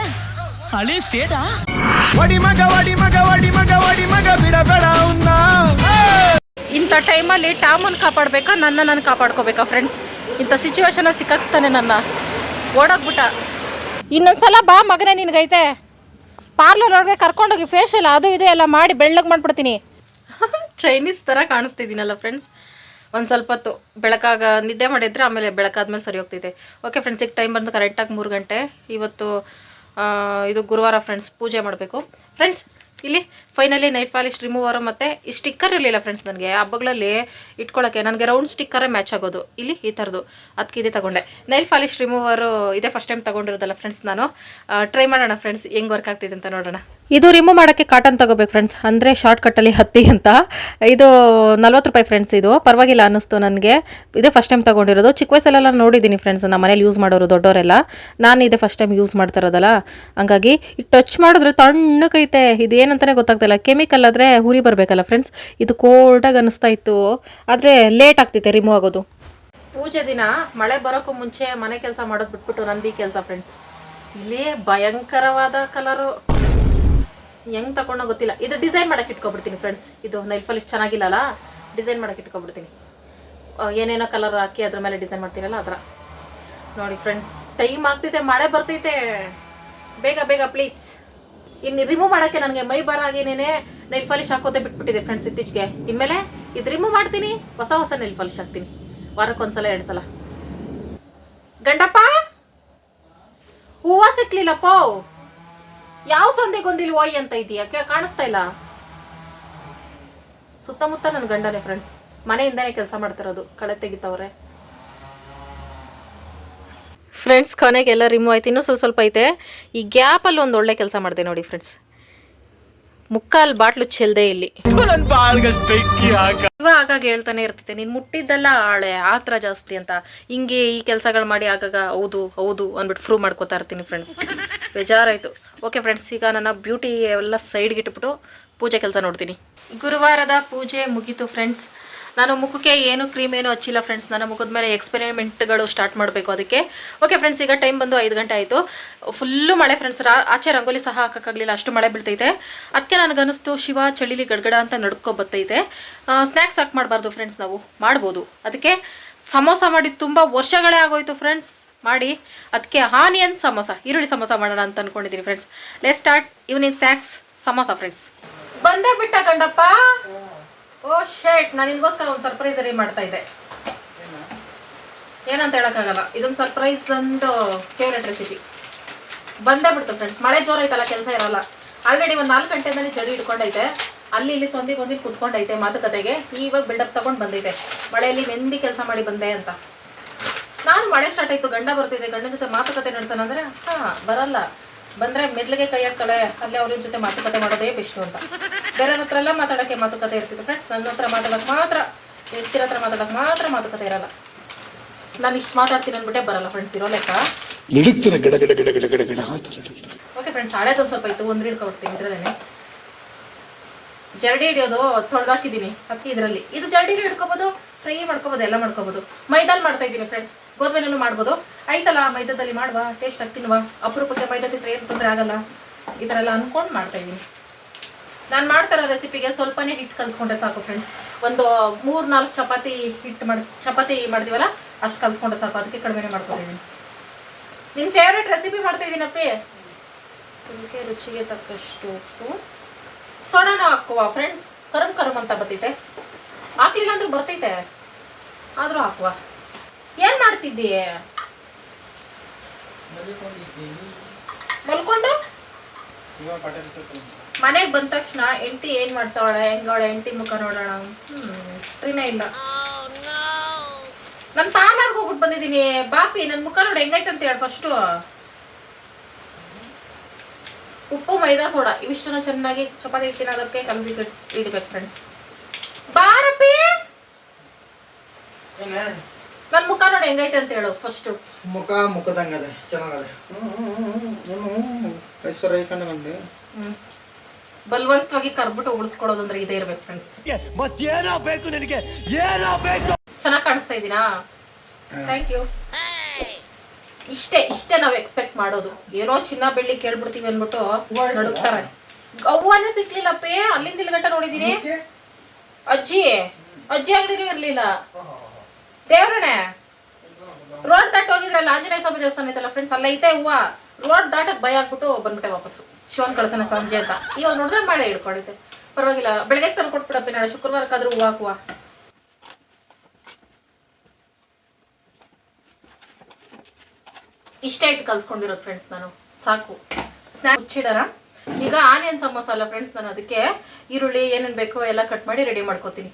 ಹಳಿ ಸೇದಾ ಒಡಿ ಮಗ ಒಡಿ ಮಗ ಒಡಿ ಮಗ ಒಡಿ ಮಗ ಬಿಡಬೇಡ ಅವ್ನ. ಇಂಥ ಟೈಮಲ್ಲಿ ಟಾಮನ್ ಕಾಪಾಡ್ಬೇಕಾ ನನ್ನ ನಾನು ಕಾಪಾಡ್ಕೋಬೇಕಾ ಫ್ರೆಂಡ್ಸ್ ಇಂಥ ಸಿಚುವೇಶನ್ ಸಿಕ್ಕಾಕ್ಸ್ತಾನೆ ನನ್ನ. ಓಡೋಗ್ಬಿಟ್ಟ ಇನ್ನೊಂದ್ಸಲ ಬಾ ಮಗನೇ ನಿನಗೈತೆ. ಪಾರ್ಲರ್ ಒಳಗೆ ಕರ್ಕೊಂಡೋಗಿ ಫೇಶಿಯಲ್ ಅದು ಇದು ಎಲ್ಲ ಮಾಡಿ ಬೆಳ್ಳಗೆ ಮಾಡ್ಬಿಡ್ತೀನಿ. ಚೈನೀಸ್ ಥರ ಕಾಣಿಸ್ತಿದ್ದೀನಲ್ಲ ಫ್ರೆಂಡ್ಸ್ ಒಂದು ಸ್ವಲ್ಪ ಹೊತ್ತು ಬೆಳಕಾಗ ನಿದ್ದೆ ಮಾಡಿದ್ರೆ ಆಮೇಲೆ ಬೆಳಕಾದ್ಮೇಲೆ ಸರಿ ಹೋಗ್ತಿದೆ ಓಕೆ ಫ್ರೆಂಡ್ಸ್ ಈಗ ಟೈಮ್ ಬಂದು ಕರೆಕ್ಟಾಗಿ ಮೂರು ಗಂಟೆ. ಇವತ್ತು ಇದು ಗುರುವಾರ ಫ್ರೆಂಡ್ಸ್ ಪೂಜೆ ಮಾಡಬೇಕು. ಫ್ರೆಂಡ್ಸ್ ಇಲ್ಲಿ ಫೈನಲಿ ನೈಟ್ ಪಾಲಿಶ್ ರಿಮೂವರ್ ಮತ್ತು ಈ ಸ್ಟಿಕ್ಕರ್ ಇರಲಿಲ್ಲ ಫ್ರೆಂಡ್ಸ್ ನನಗೆ ಹಬ್ಬಗಳಲ್ಲಿ ಇಟ್ಕೊಳ್ಳೋಕ್ಕೆ ನನಗೆ ರೌಂಡ್ ಸ್ಟಿಕ್ಕರೇ ಮ್ಯಾಚ್ ಆಗೋದು. ಇಲ್ಲಿ ಈ ಥರದ್ದು ಅದಕ್ಕೆ ಇದೇ ತಗೊಂಡೆ. ನೈಲ್ ಪಾಲಿಶ್ ರಿಮೂವರು ಇದೇ ಫಸ್ಟ್ ಟೈಮ್ ತಗೊಂಡಿರೋದಲ್ಲ ಫ್ರೆಂಡ್ಸ್ ನಾನು. ಟ್ರೈ ಮಾಡೋಣ ಫ್ರೆಂಡ್ಸ್ ಹೆಂಗೆ ವರ್ಕ್ ಆಗ್ತಿದೆ ಅಂತ ನೋಡೋಣ. ಇದು ರಿಮೂವ್ ಮಾಡೋಕ್ಕೆ ಕಾಟನ್ ತಗೋಬೇಕು ಫ್ರೆಂಡ್ಸ್ ಅಂದರೆ ಶಾರ್ಟ್ ಕಟ್ಟಲ್ಲಿ ಹತ್ತಿ ಅಂತ. ಇದು ನಲ್ವತ್ತು ರೂಪಾಯಿ ಫ್ರೆಂಡ್ಸ್ ಇದು. ಪರವಾಗಿಲ್ಲ ಅನ್ನಿಸ್ತು ನನಗೆ. ಇದೇ ಫಸ್ಟ್ ಟೈಮ್ ತೊಗೊಂಡಿರೋದು. ಚಿಕ್ಕ ವಯಸ್ಸಲ್ಲೆಲ್ಲ ನೋಡಿದ್ದೀನಿ ಫ್ರೆಂಡ್ಸ್ ನಮ್ಮ ಮನೇಲಿ ಯೂಸ್ ಮಾಡೋರು ದೊಡ್ಡವರೆಲ್ಲ ನಾನು ಇದೇ ಫಸ್ಟ್ ಟೈಮ್ ಯೂಸ್ ಮಾಡ್ತಿರೋದಲ್ಲ ಹಂಗಾಗಿ ಟಚ್ ಮಾಡಿದ್ರೆ ತಣ್ಣಗೈತೆ ಇದೇನಂತಾನೆ ಗೊತ್ತಾಗ್ತಿಲ್ಲ. ಕೆಮಿಕಲ್ ಆದರೆ ಹುರಿ ಬರಬೇಕಲ್ಲ ಫ್ರೆಂಡ್ಸ್ ಇದು ಕೋಲ್ಡಾಗಿ ಅನ್ನಿಸ್ತಾ ಇತ್ತು. ಆದರೆ ಲೇಟ್ ಆಗ್ತಿತ್ತು ರಿಮೂವ್ ಆಗೋದು. ಪೂಜೆ ದಿನ ಮಳೆ ಬರೋಕ್ಕೂ ಮುಂಚೆ ಮನೆ ಕೆಲಸ ಮಾಡೋದು ಬಿಟ್ಬಿಟ್ಟು ನಂದಿ ಕೆಲಸ ಫ್ರೆಂಡ್ಸ್ ಇಲ್ಲಿ ಭಯಂಕರವಾದ ಕಲರು ಹೆಂಗೆ ತಗೊಂಡೋ ಗೊತ್ತಿಲ್ಲ. ಇದು ಡಿಸೈನ್ ಮಾಡೋಕ್ಕೆ ಇಟ್ಕೊಬಿಡ್ತೀನಿ ಫ್ರೆಂಡ್ಸ್ ಇದು ನೈಲ್ ಪಾಲಿಶ್ ಚೆನ್ನಾಗಿಲ್ಲಲ್ಲ? ಡಿಸೈನ್ ಮಾಡೋಕೆ ಇಟ್ಕೊಬಿಡ್ತೀನಿ. ಏನೇನೋ ಕಲರ್ ಹಾಕಿ ಅದ್ರ ಮೇಲೆ ಡಿಸೈನ್ ಮಾಡ್ತೀರಲ್ಲ ಆ ಥರ ನೋಡಿ ಫ್ರೆಂಡ್ಸ್ ಟೈಮ್ ಆಗ್ತೈತೆ ಮಳೆ ಬರ್ತೈತೆ ಬೇಗ ಬೇಗ ಪ್ಲೀಸ್ ಇನ್ನು ರಿಮೂವ್ ಮಾಡೋಕ್ಕೆ ನನಗೆ ಮೈ ಬರಾಗೇನೇ ನೈಲ್ ಪಾಲಿಶ್ ಹಾಕೋತೆ ಬಿಟ್ಬಿಟ್ಟಿದೆ ಫ್ರೆಂಡ್ಸ್ ಇತ್ತೀಚೆಗೆ. ಇನ್ಮೇಲೆ ಇದು ರಿಮೂವ್ ಮಾಡ್ತೀನಿ, ಹೊಸ ಹೊಸ ನೈಲ್ ಪಾಲಿಶ್ ಹಾಕ್ತೀನಿ. ವಾರಕ್ಕೊಂದ್ಸಲ ಎರಡು ಸಲ ಗಂಡಪ್ಪ! ಹೂವ ಸಿಕ್ಲಿಲ್ಲಪ್ಪ. ಯಾವ ಸಂದೆಗೊಂದಿಲ್ ಓಯ್ ಅಂತ ಇದೆಯಾ ಕಾಣಿಸ್ತಾ ಇಲ್ಲ. ಸುತ್ತಮುತ್ತ ನನ್ನ ಗಂಡನೇ ಫ್ರೆಂಡ್ಸ್ ಮನೆಯಿಂದನೇ ಕೆಲಸ ಮಾಡ್ತಿರೋದು, ಕಳೆ ತೆಗಿತವ್ರೆ. ಫ್ರೆಂಡ್ಸ್ ಕೊನೆಗೆಲ್ಲ ರಿಮೂವ್ ಆಯ್ತು. ಇನ್ನೂ ಸ್ವಲ್ಪ ಸ್ವಲ್ಪ ಐತೆ. ಈ ಗ್ಯಾಪಲ್ಲಿ ಒಂದು ಒಳ್ಳೆ ಕೆಲಸ ಮಾಡಿದೆ ನೋಡಿ ಫ್ರೆಂಡ್ಸ್ ಮುಕ್ಕಾಲು ಬಾಟ್ಲು ಚೆಲ್ದೆ ಇಲ್ಲಿ. ಆಗಾಗ ಹೇಳ್ತಾನೆ ಇರ್ತೈತೆ ನೀನು ಮುಟ್ಟಿದ್ದಲ್ಲ ಆಳೆ ಆತ್ರ ಜಾಸ್ತಿ ಅಂತ. ಹಿಂಗೆ ಈ ಕೆಲಸಗಳು ಮಾಡಿ ಆಗಾಗ ಹೌದು ಹೌದು ಅಂದ್ಬಿಟ್ಟು ಪ್ರೂವ್ ಮಾಡ್ಕೋತಾ ಇರ್ತೀನಿ ಫ್ರೆಂಡ್ಸ್ ಬೇಜಾರಾಯಿತು. ಓಕೆ ಫ್ರೆಂಡ್ಸ್ ಈಗ ನನ್ನ ಬ್ಯೂಟಿ ಎಲ್ಲ ಸೈಡ್ಗೆ ಇಟ್ಬಿಟ್ಟು ಪೂಜೆ ಕೆಲಸ ನೋಡ್ತೀನಿ. ಗುರುವಾರದ ಪೂಜೆ ಮುಗೀತು ಫ್ರೆಂಡ್ಸ್ ನಾನು ಮುಖಕ್ಕೆ ಏನು ಕ್ರೀಮ್ ಏನು ಹಚ್ಚಿಲ್ಲ ಫ್ರೆಂಡ್ಸ್ ನನ್ನ ಮುಖದ ಮೇಲೆ ಎಕ್ಸ್ಪೆರಿಮೆಂಟ್ಗಳು ಸ್ಟಾರ್ಟ್ ಮಾಡಬೇಕು ಅದಕ್ಕೆ. ಓಕೆ ಫ್ರೆಂಡ್ಸ್ ಈಗ ಟೈಮ್ ಬಂದು ಐದು ಗಂಟೆ ಆಯಿತು. ಫುಲ್ಲು ಮಳೆ ಫ್ರೆಂಡ್ಸ್ ರಾ, ಆಚೆ ರಂಗೋಲಿ ಸಹ ಹಾಕೋಕ್ಕಾಗಲಿಲ್ಲ. ಅಷ್ಟು ಮಳೆ ಬೀಳ್ತೈತೆ. ಅದಕ್ಕೆ ನನಗನ್ನಿಸ್ತು ಶಿವ, ಚಳಿಲಿ ಗಡ್ಗಡ ಅಂತ ನಡ್ಕೊ ಬರ್ತೈತೆ ಸ್ನ್ಯಾಕ್ಸ್ ಹಾಕಿ ಮಾಡಬಾರ್ದು ಫ್ರೆಂಡ್ಸ್ ನಾವು. ಮಾಡ್ಬೋದು. ಅದಕ್ಕೆ ಸಮೋಸ ಮಾಡಿ ತುಂಬ ವರ್ಷಗಳೇ ಆಗೋಯ್ತು ಫ್ರೆಂಡ್ಸ್ ಮಾಡಿ. ಅದಕ್ಕೆ ಆನಿಯನ್ ಸಮೋಸ, ಈರುಳ್ಳಿ ಸಮೋಸ ಮಾಡೋಣ ಅಂತ ಅನ್ಕೊಂಡಿದ್ದೀನಿ friends let start evening snacks samosa friends ಬಂದೇ ಬಿಟ್ಟ ಗಂಡಪ್ಪ. ಓ ಶೇಟ್ ನಾನು ನಿನ್ಗೋಸ್ಕರ ಒಂದು ಸರ್ಪ್ರೈಸ್ ರೆಡಿ ಮಾಡ್ತಾ ಇದ್ದೆ. ಏನಂತ ಹೇಳೋಕ್ಕಾಗಲ್ಲ. ಇದೊಂದು ಸರ್ಪ್ರೈಸ್ ಒಂದು ಫೇವ್ರೆಟ್ ರೆಸಿಪಿ ಬಂದೇ ಬಿಡ್ತು ಫ್ರೆಂಡ್ಸ್ ಮಳೆ ಜೋರೈತಲ್ಲ ಕೆಲಸ ಇರಲ್ಲ. ಆಲ್ರೆಡಿ ಒಂದು ನಾಲ್ಕು ಗಂಟೆಯಿಂದಲೇ ಚಳಿ ಹಿಡ್ಕೊಂಡೈತೆ. ಅಲ್ಲಿ ಇಲ್ಲಿ ಸೊಂದಿ ಬಂದಿ ಕುತ್ಕೊಂಡೈತೆ ಮಾತುಕತೆಗೆ. ಇವಾಗ ಬಿಲ್ಡಪ್ ತಗೊಂಡು ಬಂದೈತೆ ಮಳೆಯಲ್ಲಿ ನೆಂದಿ ಕೆಲಸ ಮಾಡಿ ಬಂದೆ ಅಂತ. ನಾನು ಮಳೆ ಸ್ಟಾರ್ಟ್ ಆಯಿತು, ಗಂಡ ಬರ್ತಿದ್ದೆ ಗಂಡನ ಜೊತೆ ಮಾತುಕತೆ ನಡೆಸೋಣ ಅಂದರೆ, ಹಾಂ, ಬರಲ್ಲ. ಬಂದ್ರೆ ಮೆದ್ಲಿಗೆ ಕೈ ಹಾಕ್ತಾಳೆ ಅಲ್ಲೇ ಅವ್ರ ಜೊತೆ ಮಾತುಕತೆ ಮಾಡೋದೇ ಬೆಸ್ಟ್ ಅಂತ. ಬೇರೆ ಹತ್ರ ಎಲ್ಲ ಮಾತಾಡಕ್ಕೆ ಮಾತುಕತೆ ಇರ್ತಿತ್ತು ಫ್ರೆಂಡ್ಸ್ ನನ್ನ ಹತ್ರ ಮಾತಾಡೋಕೆ ಮಾತ್ರ ವ್ಯಕ್ತಿರ ಹತ್ರ ಮಾತಾಡೋಕೆ ಮಾತ್ರ ಮಾತುಕತೆ ಇರಲ್ಲ. ನಾನು ಇಷ್ಟು ಮಾತಾಡ್ತೀನಿ ಅಂದ್ಬಿಟ್ಟೆ ಬರಲ್ಲ ಫ್ರೆಂಡ್ಸ್ ಇರೋ ಲೆಕ್ಕ. ಓಕೆ ಫ್ರೆಂಡ್ಸ್ ಹಳೇದೊಂದು ಸ್ವಲ್ಪ ಇತ್ತು ಒಂದು ಹಿಡ್ಕೊಬಿಡ್ತೀನಿ ಇದ್ರಲ್ಲೇ ಜರಡಿ ಹಿಡಿಯೋದು ತೊಳೆದಾಕಿದ್ದೀನಿ ಅದಕ್ಕೆ ಇದರಲ್ಲಿ. ಇದು ಜರಡಿ ಹಿಡ್ಕೋಬೋದು ಫ್ರೈ ಮಾಡ್ಕೋಬೋದು ಎಲ್ಲ ಮಾಡ್ಕೋಬೋದು. ಮೈದಾಲ್ ಮಾಡ್ತಾ ಇದ್ದೀನಿ ಫ್ರೆಂಡ್ಸ್ ಗೋಧುಮೆನಲ್ಲೂ ಮಾಡ್ಬೋದು. ಆಯ್ತಲ್ಲ ಮೈದಾದಲ್ಲಿ ಮಾಡುವ ಟೇಸ್ಟ್ ಆಗ್ತೀನವ ಅಪರೂಪಕ್ಕೆ ಮೈದಾ ತಿಂದರೆ ಏನು ತೊಂದರೆ ಆಗಲ್ಲ. ಈ ಥರ ಎಲ್ಲ ಅಂದ್ಕೊಂಡು ಮಾಡ್ತಾ ಇದ್ದೀನಿ. ನಾನು ಮಾಡ್ತಾರೋ ರೆಸಿಪಿಗೆ ಸ್ವಲ್ಪನೇ ಹಿಟ್ಟು ಕಲಿಸ್ಕೊಂಡ್ರೆ ಸಾಕು ಫ್ರೆಂಡ್ಸ್ ಒಂದು ಮೂರು ನಾಲ್ಕು ಚಪಾತಿ ಹಿಟ್ಟು ಮಾಡಿ ಚಪಾತಿ ಮಾಡ್ತೀವಲ್ಲ ಅಷ್ಟು ಕಲಿಸ್ಕೊಂಡ್ರೆ ಸಾಕು. ಅದಕ್ಕೆ ಕಡಿಮೆನೇ ಮಾಡ್ಕೊಂಡಿದ್ದೀನಿ. ನಿನ್ನ ಫೇವ್ರೇಟ್ ರೆಸಿಪಿ ಮಾಡ್ತಾ ಇದ್ದೀನಪ್ಪಿ ಅದಕ್ಕೆ ರುಚಿಗೆ ತಕ್ಕಷ್ಟು ಉಪ್ಪು. ಸೋಡಾನು ಹಾಕುವ ಫ್ರೆಂಡ್ಸ್ ಕರಮ್ ಕರಮ್ ಅಂತ ಬರ್ತೈತೆ. ಹಾಕಿಲ್ಲ ಅಂದ್ರೂ ಬರ್ತೈತೆ. ಆದರೂ ಹಾಕುವ. ಏನು ಮಾಡ್ತಿದ್ದೀಯ ಮಲ್ಕೊಂಡು? ಮನೆಗ್ ಬಂದ ತಕ್ಷಣ ಹೆಂಡತಿ ಏನು ಮಾಡ್ತಾವಳ? ಹೆಂಗವಳೆ ಹೆಂಡತಿ ಮುಖ ನೋಡೋಣ? ಹ್ಮ್ ಹಿಸ್ಟ್ರಿನೇ ಇಲ್ಲ. ನನ್ ಪಾರ್ಲರ್ಗೆ ಹೋಗ್ಬಿಟ್ಟು ಬಂದಿದ್ದೀನಿ ಬಾಪಿ ನನ್ನ ಮುಖ ನೋಡ ಹೆಂಗೈತೆ ಅಂತ ಹೇಳ ಫಸ್ಟು ಉಪ್ಪು, ಮೈದಾ ಸೋಡಾ. ಇವಿಷ್ಟನ್ನ ಚೆನ್ನಾಗಿ ಚಪಾತಿ ಹಿಟ್ಟಿನ ಅದಕ್ಕೆ ಕಲಸಿ ಇಡ್ಬೇಕು ಫ್ರೆಂಡ್ಸ್ ಬಾರಪ್ಪಿ! ನನ್ನ ಮುಖ ನೋಡಿ ಹೆಂಗೈತೆ ಅಂತ ಹೇಳು ಫಸ್ಟ್ ಮುಖ ಮುಖದಂಗದ ಚೆನ್ನಾಗದೆ. ಐಶ್ವರ್ಯ ಬಲವಂತವಾಗಿ ಕರ್ಬಿಟ್ಟು ಉಳಿಸ್ಕೊಳ್ಳೋದು ಅಂದ್ರೆ ಇದೇ ಇರ್ಬೇಕು ಫ್ರೆಂಡ್ಸ್ ಮತ್ತೇನೋ ಬೇಕು ನಿನಗೆ ಏನೋ ಬೇಕು. ಚೆನ್ನಾಗಿ ಕಾಣಿಸ್ತಾ ಇದ್ದೀನಾ ಥ್ಯಾಂಕ್ ಯು ಇಷ್ಟೇ ಇಷ್ಟೇ ನಾವು ಎಕ್ಸ್ಪೆಕ್ಟ್ ಮಾಡೋದು. ಏನೋ ಚಿನ್ನ ಬೆಳ್ಳಿ ಕೇಳ್ಬಿಡ್ತೀವಿ ಅಂದ್ಬಿಟ್ಟು ನಡುಕ್ತಾರೆ ಅವ್ವನೇ ಸಿಕ್ಲಿಲ್ಲಪ್ಪೇ ಅಲ್ಲಿಂದ ಇಲ್ಲಿ ಗಂಟ ನೋಡಿದೀನಿ ಅಜ್ಜಿ ಅಜ್ಜಿ ಅಂಗಡಿನೂ ಇರ್ಲಿಲ್ಲ. ದೇವ್ರಣೆ ರೋಡ್ ದಾಟ್ ಹೋಗಿದ್ರಲ್ಲ, ಆಂಜನೇಯ ಸ್ವಾಮಿ ದೇವಸ್ಥಾನ ಐತಲ್ಲ ಫ್ರೆಂಡ್ಸ್ ಅಲ್ಲ ಐತೆ ಹೂವ. ರೋಡ್ ದಾಟಕ್ಕೆ ಭಯ ಆಗ್ಬಿಟ್ಟು ಬಂದ್ಬಿಟ್ಟೆ ವಾಪಸ್ಸು. ಶಿವನ್ ಕಳ್ಸನ ಸಂಜೆ ಅಂತ. ಇವಾಗ ನೋಡಿದ್ರೆ ಮಳೆ ಹಿಡ್ಕೊಂಡೈತೆ ಪರವಾಗಿಲ್ಲ, ಬೆಳಗ್ಗೆ ತಂದು ಕೊಟ್ಬಿಡಪ್ಪ ನಾಳೆ ಶುಕ್ರವಾರಕ್ಕಾದ್ರೂ ಹೂವು ಹಾಕುವ. ಇಷ್ಟೇ ಇಟ್ಟು ಕಲ್ಸ್ಕೊಂಡಿರೋದು ಫ್ರೆಂಡ್ಸ್ ನಾನು. ಸಾಕು. ಸ್ನ್ಯಾಕ್ ಮುಚ್ಚಿಡೋಣ. ಈಗ ಆನಿಯನ್ ಸಮೋಸ ಅಲ್ಲ ಫ್ರೆಂಡ್ಸ್ ನಾನು ಅದಕ್ಕೆ ಈರುಳ್ಳಿ, ಏನೇನು ಬೇಕೋ ಎಲ್ಲ ಕಟ್ ಮಾಡಿ ರೆಡಿ ಮಾಡ್ಕೋತೀನಿ.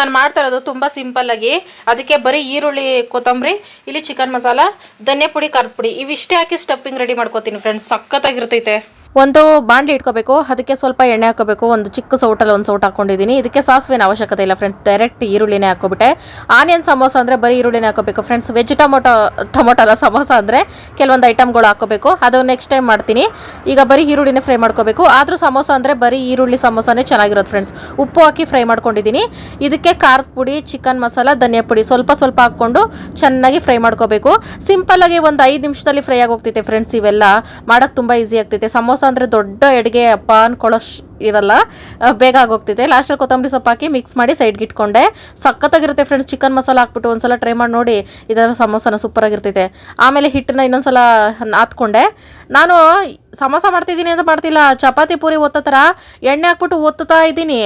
ನಾನು ಮಾಡ್ತಾ ಇರೋದು ತುಂಬ ಸಿಂಪಲ್ ಆಗಿ. ಅದಕ್ಕೆ ಬರೀ ಈರುಳ್ಳಿ, ಕೊತ್ತಂಬರಿ, ಇಲ್ಲಿ ಚಿಕನ್ ಮಸಾಲ ಧನ್ಯ ಪುಡಿ ಖಾರದ ಪುಡಿ. ಇವಿಷ್ಟೇ ಹಾಕಿ ಸ್ಟಫಿಂಗ್ ರೆಡಿ ಮಾಡ್ಕೋತೀನಿ ಫ್ರೆಂಡ್ಸ್ ಸಖತ್ತಾಗಿರ್ತೈತೆ. ಒಂದು ಬಾಂಡ್ಲಿ ಇಟ್ಕೋಬೇಕು, ಅದಕ್ಕೆ ಸ್ವಲ್ಪ ಎಣ್ಣೆ ಹಾಕೋಬೇಕು, ಒಂದು ಚಿಕ್ಕ ಸೌಟಲ್ಲಿ ಒಂದು ಸೌಟ್ ಹಾಕೊಂಡಿದ್ದೀನಿ ಇದಕ್ಕೆ ಸಾಸಿವೆನ ಅವಶ್ಯಕತೆ ಇಲ್ಲ ಫ್ರೆಂಡ್ಸ್ ಡೈರೆಕ್ಟ್ ಈರುಳ್ಳಿನೇ ಹಾಕೋಬಿಟ್ಟೆ ಆನಿಯನ್ ಸಮೋಸ ಅಂದರೆ ಬರೀ ಈರುಳ್ಳಿನೇ ಹಾಕೋಬೇಕು ಫ್ರೆಂಡ್ಸ್ ವೆಜ್ ಟೊಮೊಟೊ ಟೊಮೊಟೊಲ್ಲ ಸಮೋಸ ಅಂದರೆ ಕೆಲವೊಂದು ಐಟಮ್ಗಳು ಹಾಕೋಬೇಕು ಅದು ನೆಕ್ಸ್ಟ್ ಟೈಮ್ ಮಾಡ್ತೀನಿ. ಈಗ ಬರೀ ಈರುಳ್ಳಿನೇ ಫ್ರೈ ಮಾಡ್ಕೋಬೇಕು. ಆದರೂ ಸಮೋಸ ಅಂದರೆ ಬರೀ ಈರುಳ್ಳಿ ಸಮೋಸನೇ ಚೆನ್ನಾಗಿರೋದು ಫ್ರೆಂಡ್ಸ್ ಉಪ್ಪು ಹಾಕಿ ಫ್ರೈ ಮಾಡ್ಕೊಂಡಿದ್ದೀನಿ. ಇದಕ್ಕೆ ಖಾರದ ಪುಡಿ ಚಿಕನ್ ಮಸಾಲ, ಧನಿಯಾ ಪುಡಿ ಸ್ವಲ್ಪ ಸ್ವಲ್ಪ ಹಾಕ್ಕೊಂಡು ಚೆನ್ನಾಗಿ ಫ್ರೈ ಮಾಡ್ಕೋಬೇಕು. ಸಿಂಪಲ್ಲಾಗಿ ಒಂದು ಐದು ನಿಮಿಷದಲ್ಲಿ ಫ್ರೈ ಆಗೋಗ್ತೈತೆ ಫ್ರೆಂಡ್ಸ್ ಇವೆಲ್ಲ. ಮಾಡೋಕ್ಕೆ ತುಂಬ ಈಸಿ ಆಗ್ತೈತೆ. ಸಮೋಸ ಅಂದರೆ ದೊಡ್ಡ ಅಡುಗೆ ಅಪ್ಪ ಅನ್ಕೊಳ್ಳೋ ಇರಲ್ಲ. ಬೇಗ ಆಗೋಗ್ತಿದೆ. ಲಾಸ್ಟಲ್ಲಿ ಕೊತ್ತಂಬರಿ ಸೊಪ್ಪು ಹಾಕಿ ಮಿಕ್ಸ್ ಮಾಡಿ ಸೈಡ್ಗೆ ಇಟ್ಕೊಂಡೆ. ಸಖತ್ತಾಗಿರುತ್ತೆ ಫ್ರೆಂಡ್ಸ್ ಚಿಕನ್ ಮಸಾಲ ಹಾಕ್ಬಿಟ್ಟು ಒಂದ್ಸಲ ಟ್ರೈ ಮಾಡಿ ನೋಡಿ. ಇದರ ಸಮೋಸನ ಸೂಪರಾಗಿರ್ತೈತೆ ಆಮೇಲೆ ಹಿಟ್ಟನ್ನ ಇನ್ನೊಂದ್ಸಲ ಹಾತ್ಕೊಂಡೆ ನಾನು ಸಮೋಸ ಮಾಡ್ತಿದ್ದೀನಿ ಅಂತ ಮಾಡ್ತಿಲ್ಲ. ಚಪಾತಿ ಪೂರಿ ಒತ್ತೋ ಥರ ಎಣ್ಣೆ ಹಾಕ್ಬಿಟ್ಟು ಒತ್ತುತ್ತಾ ಇದ್ದೀನಿ.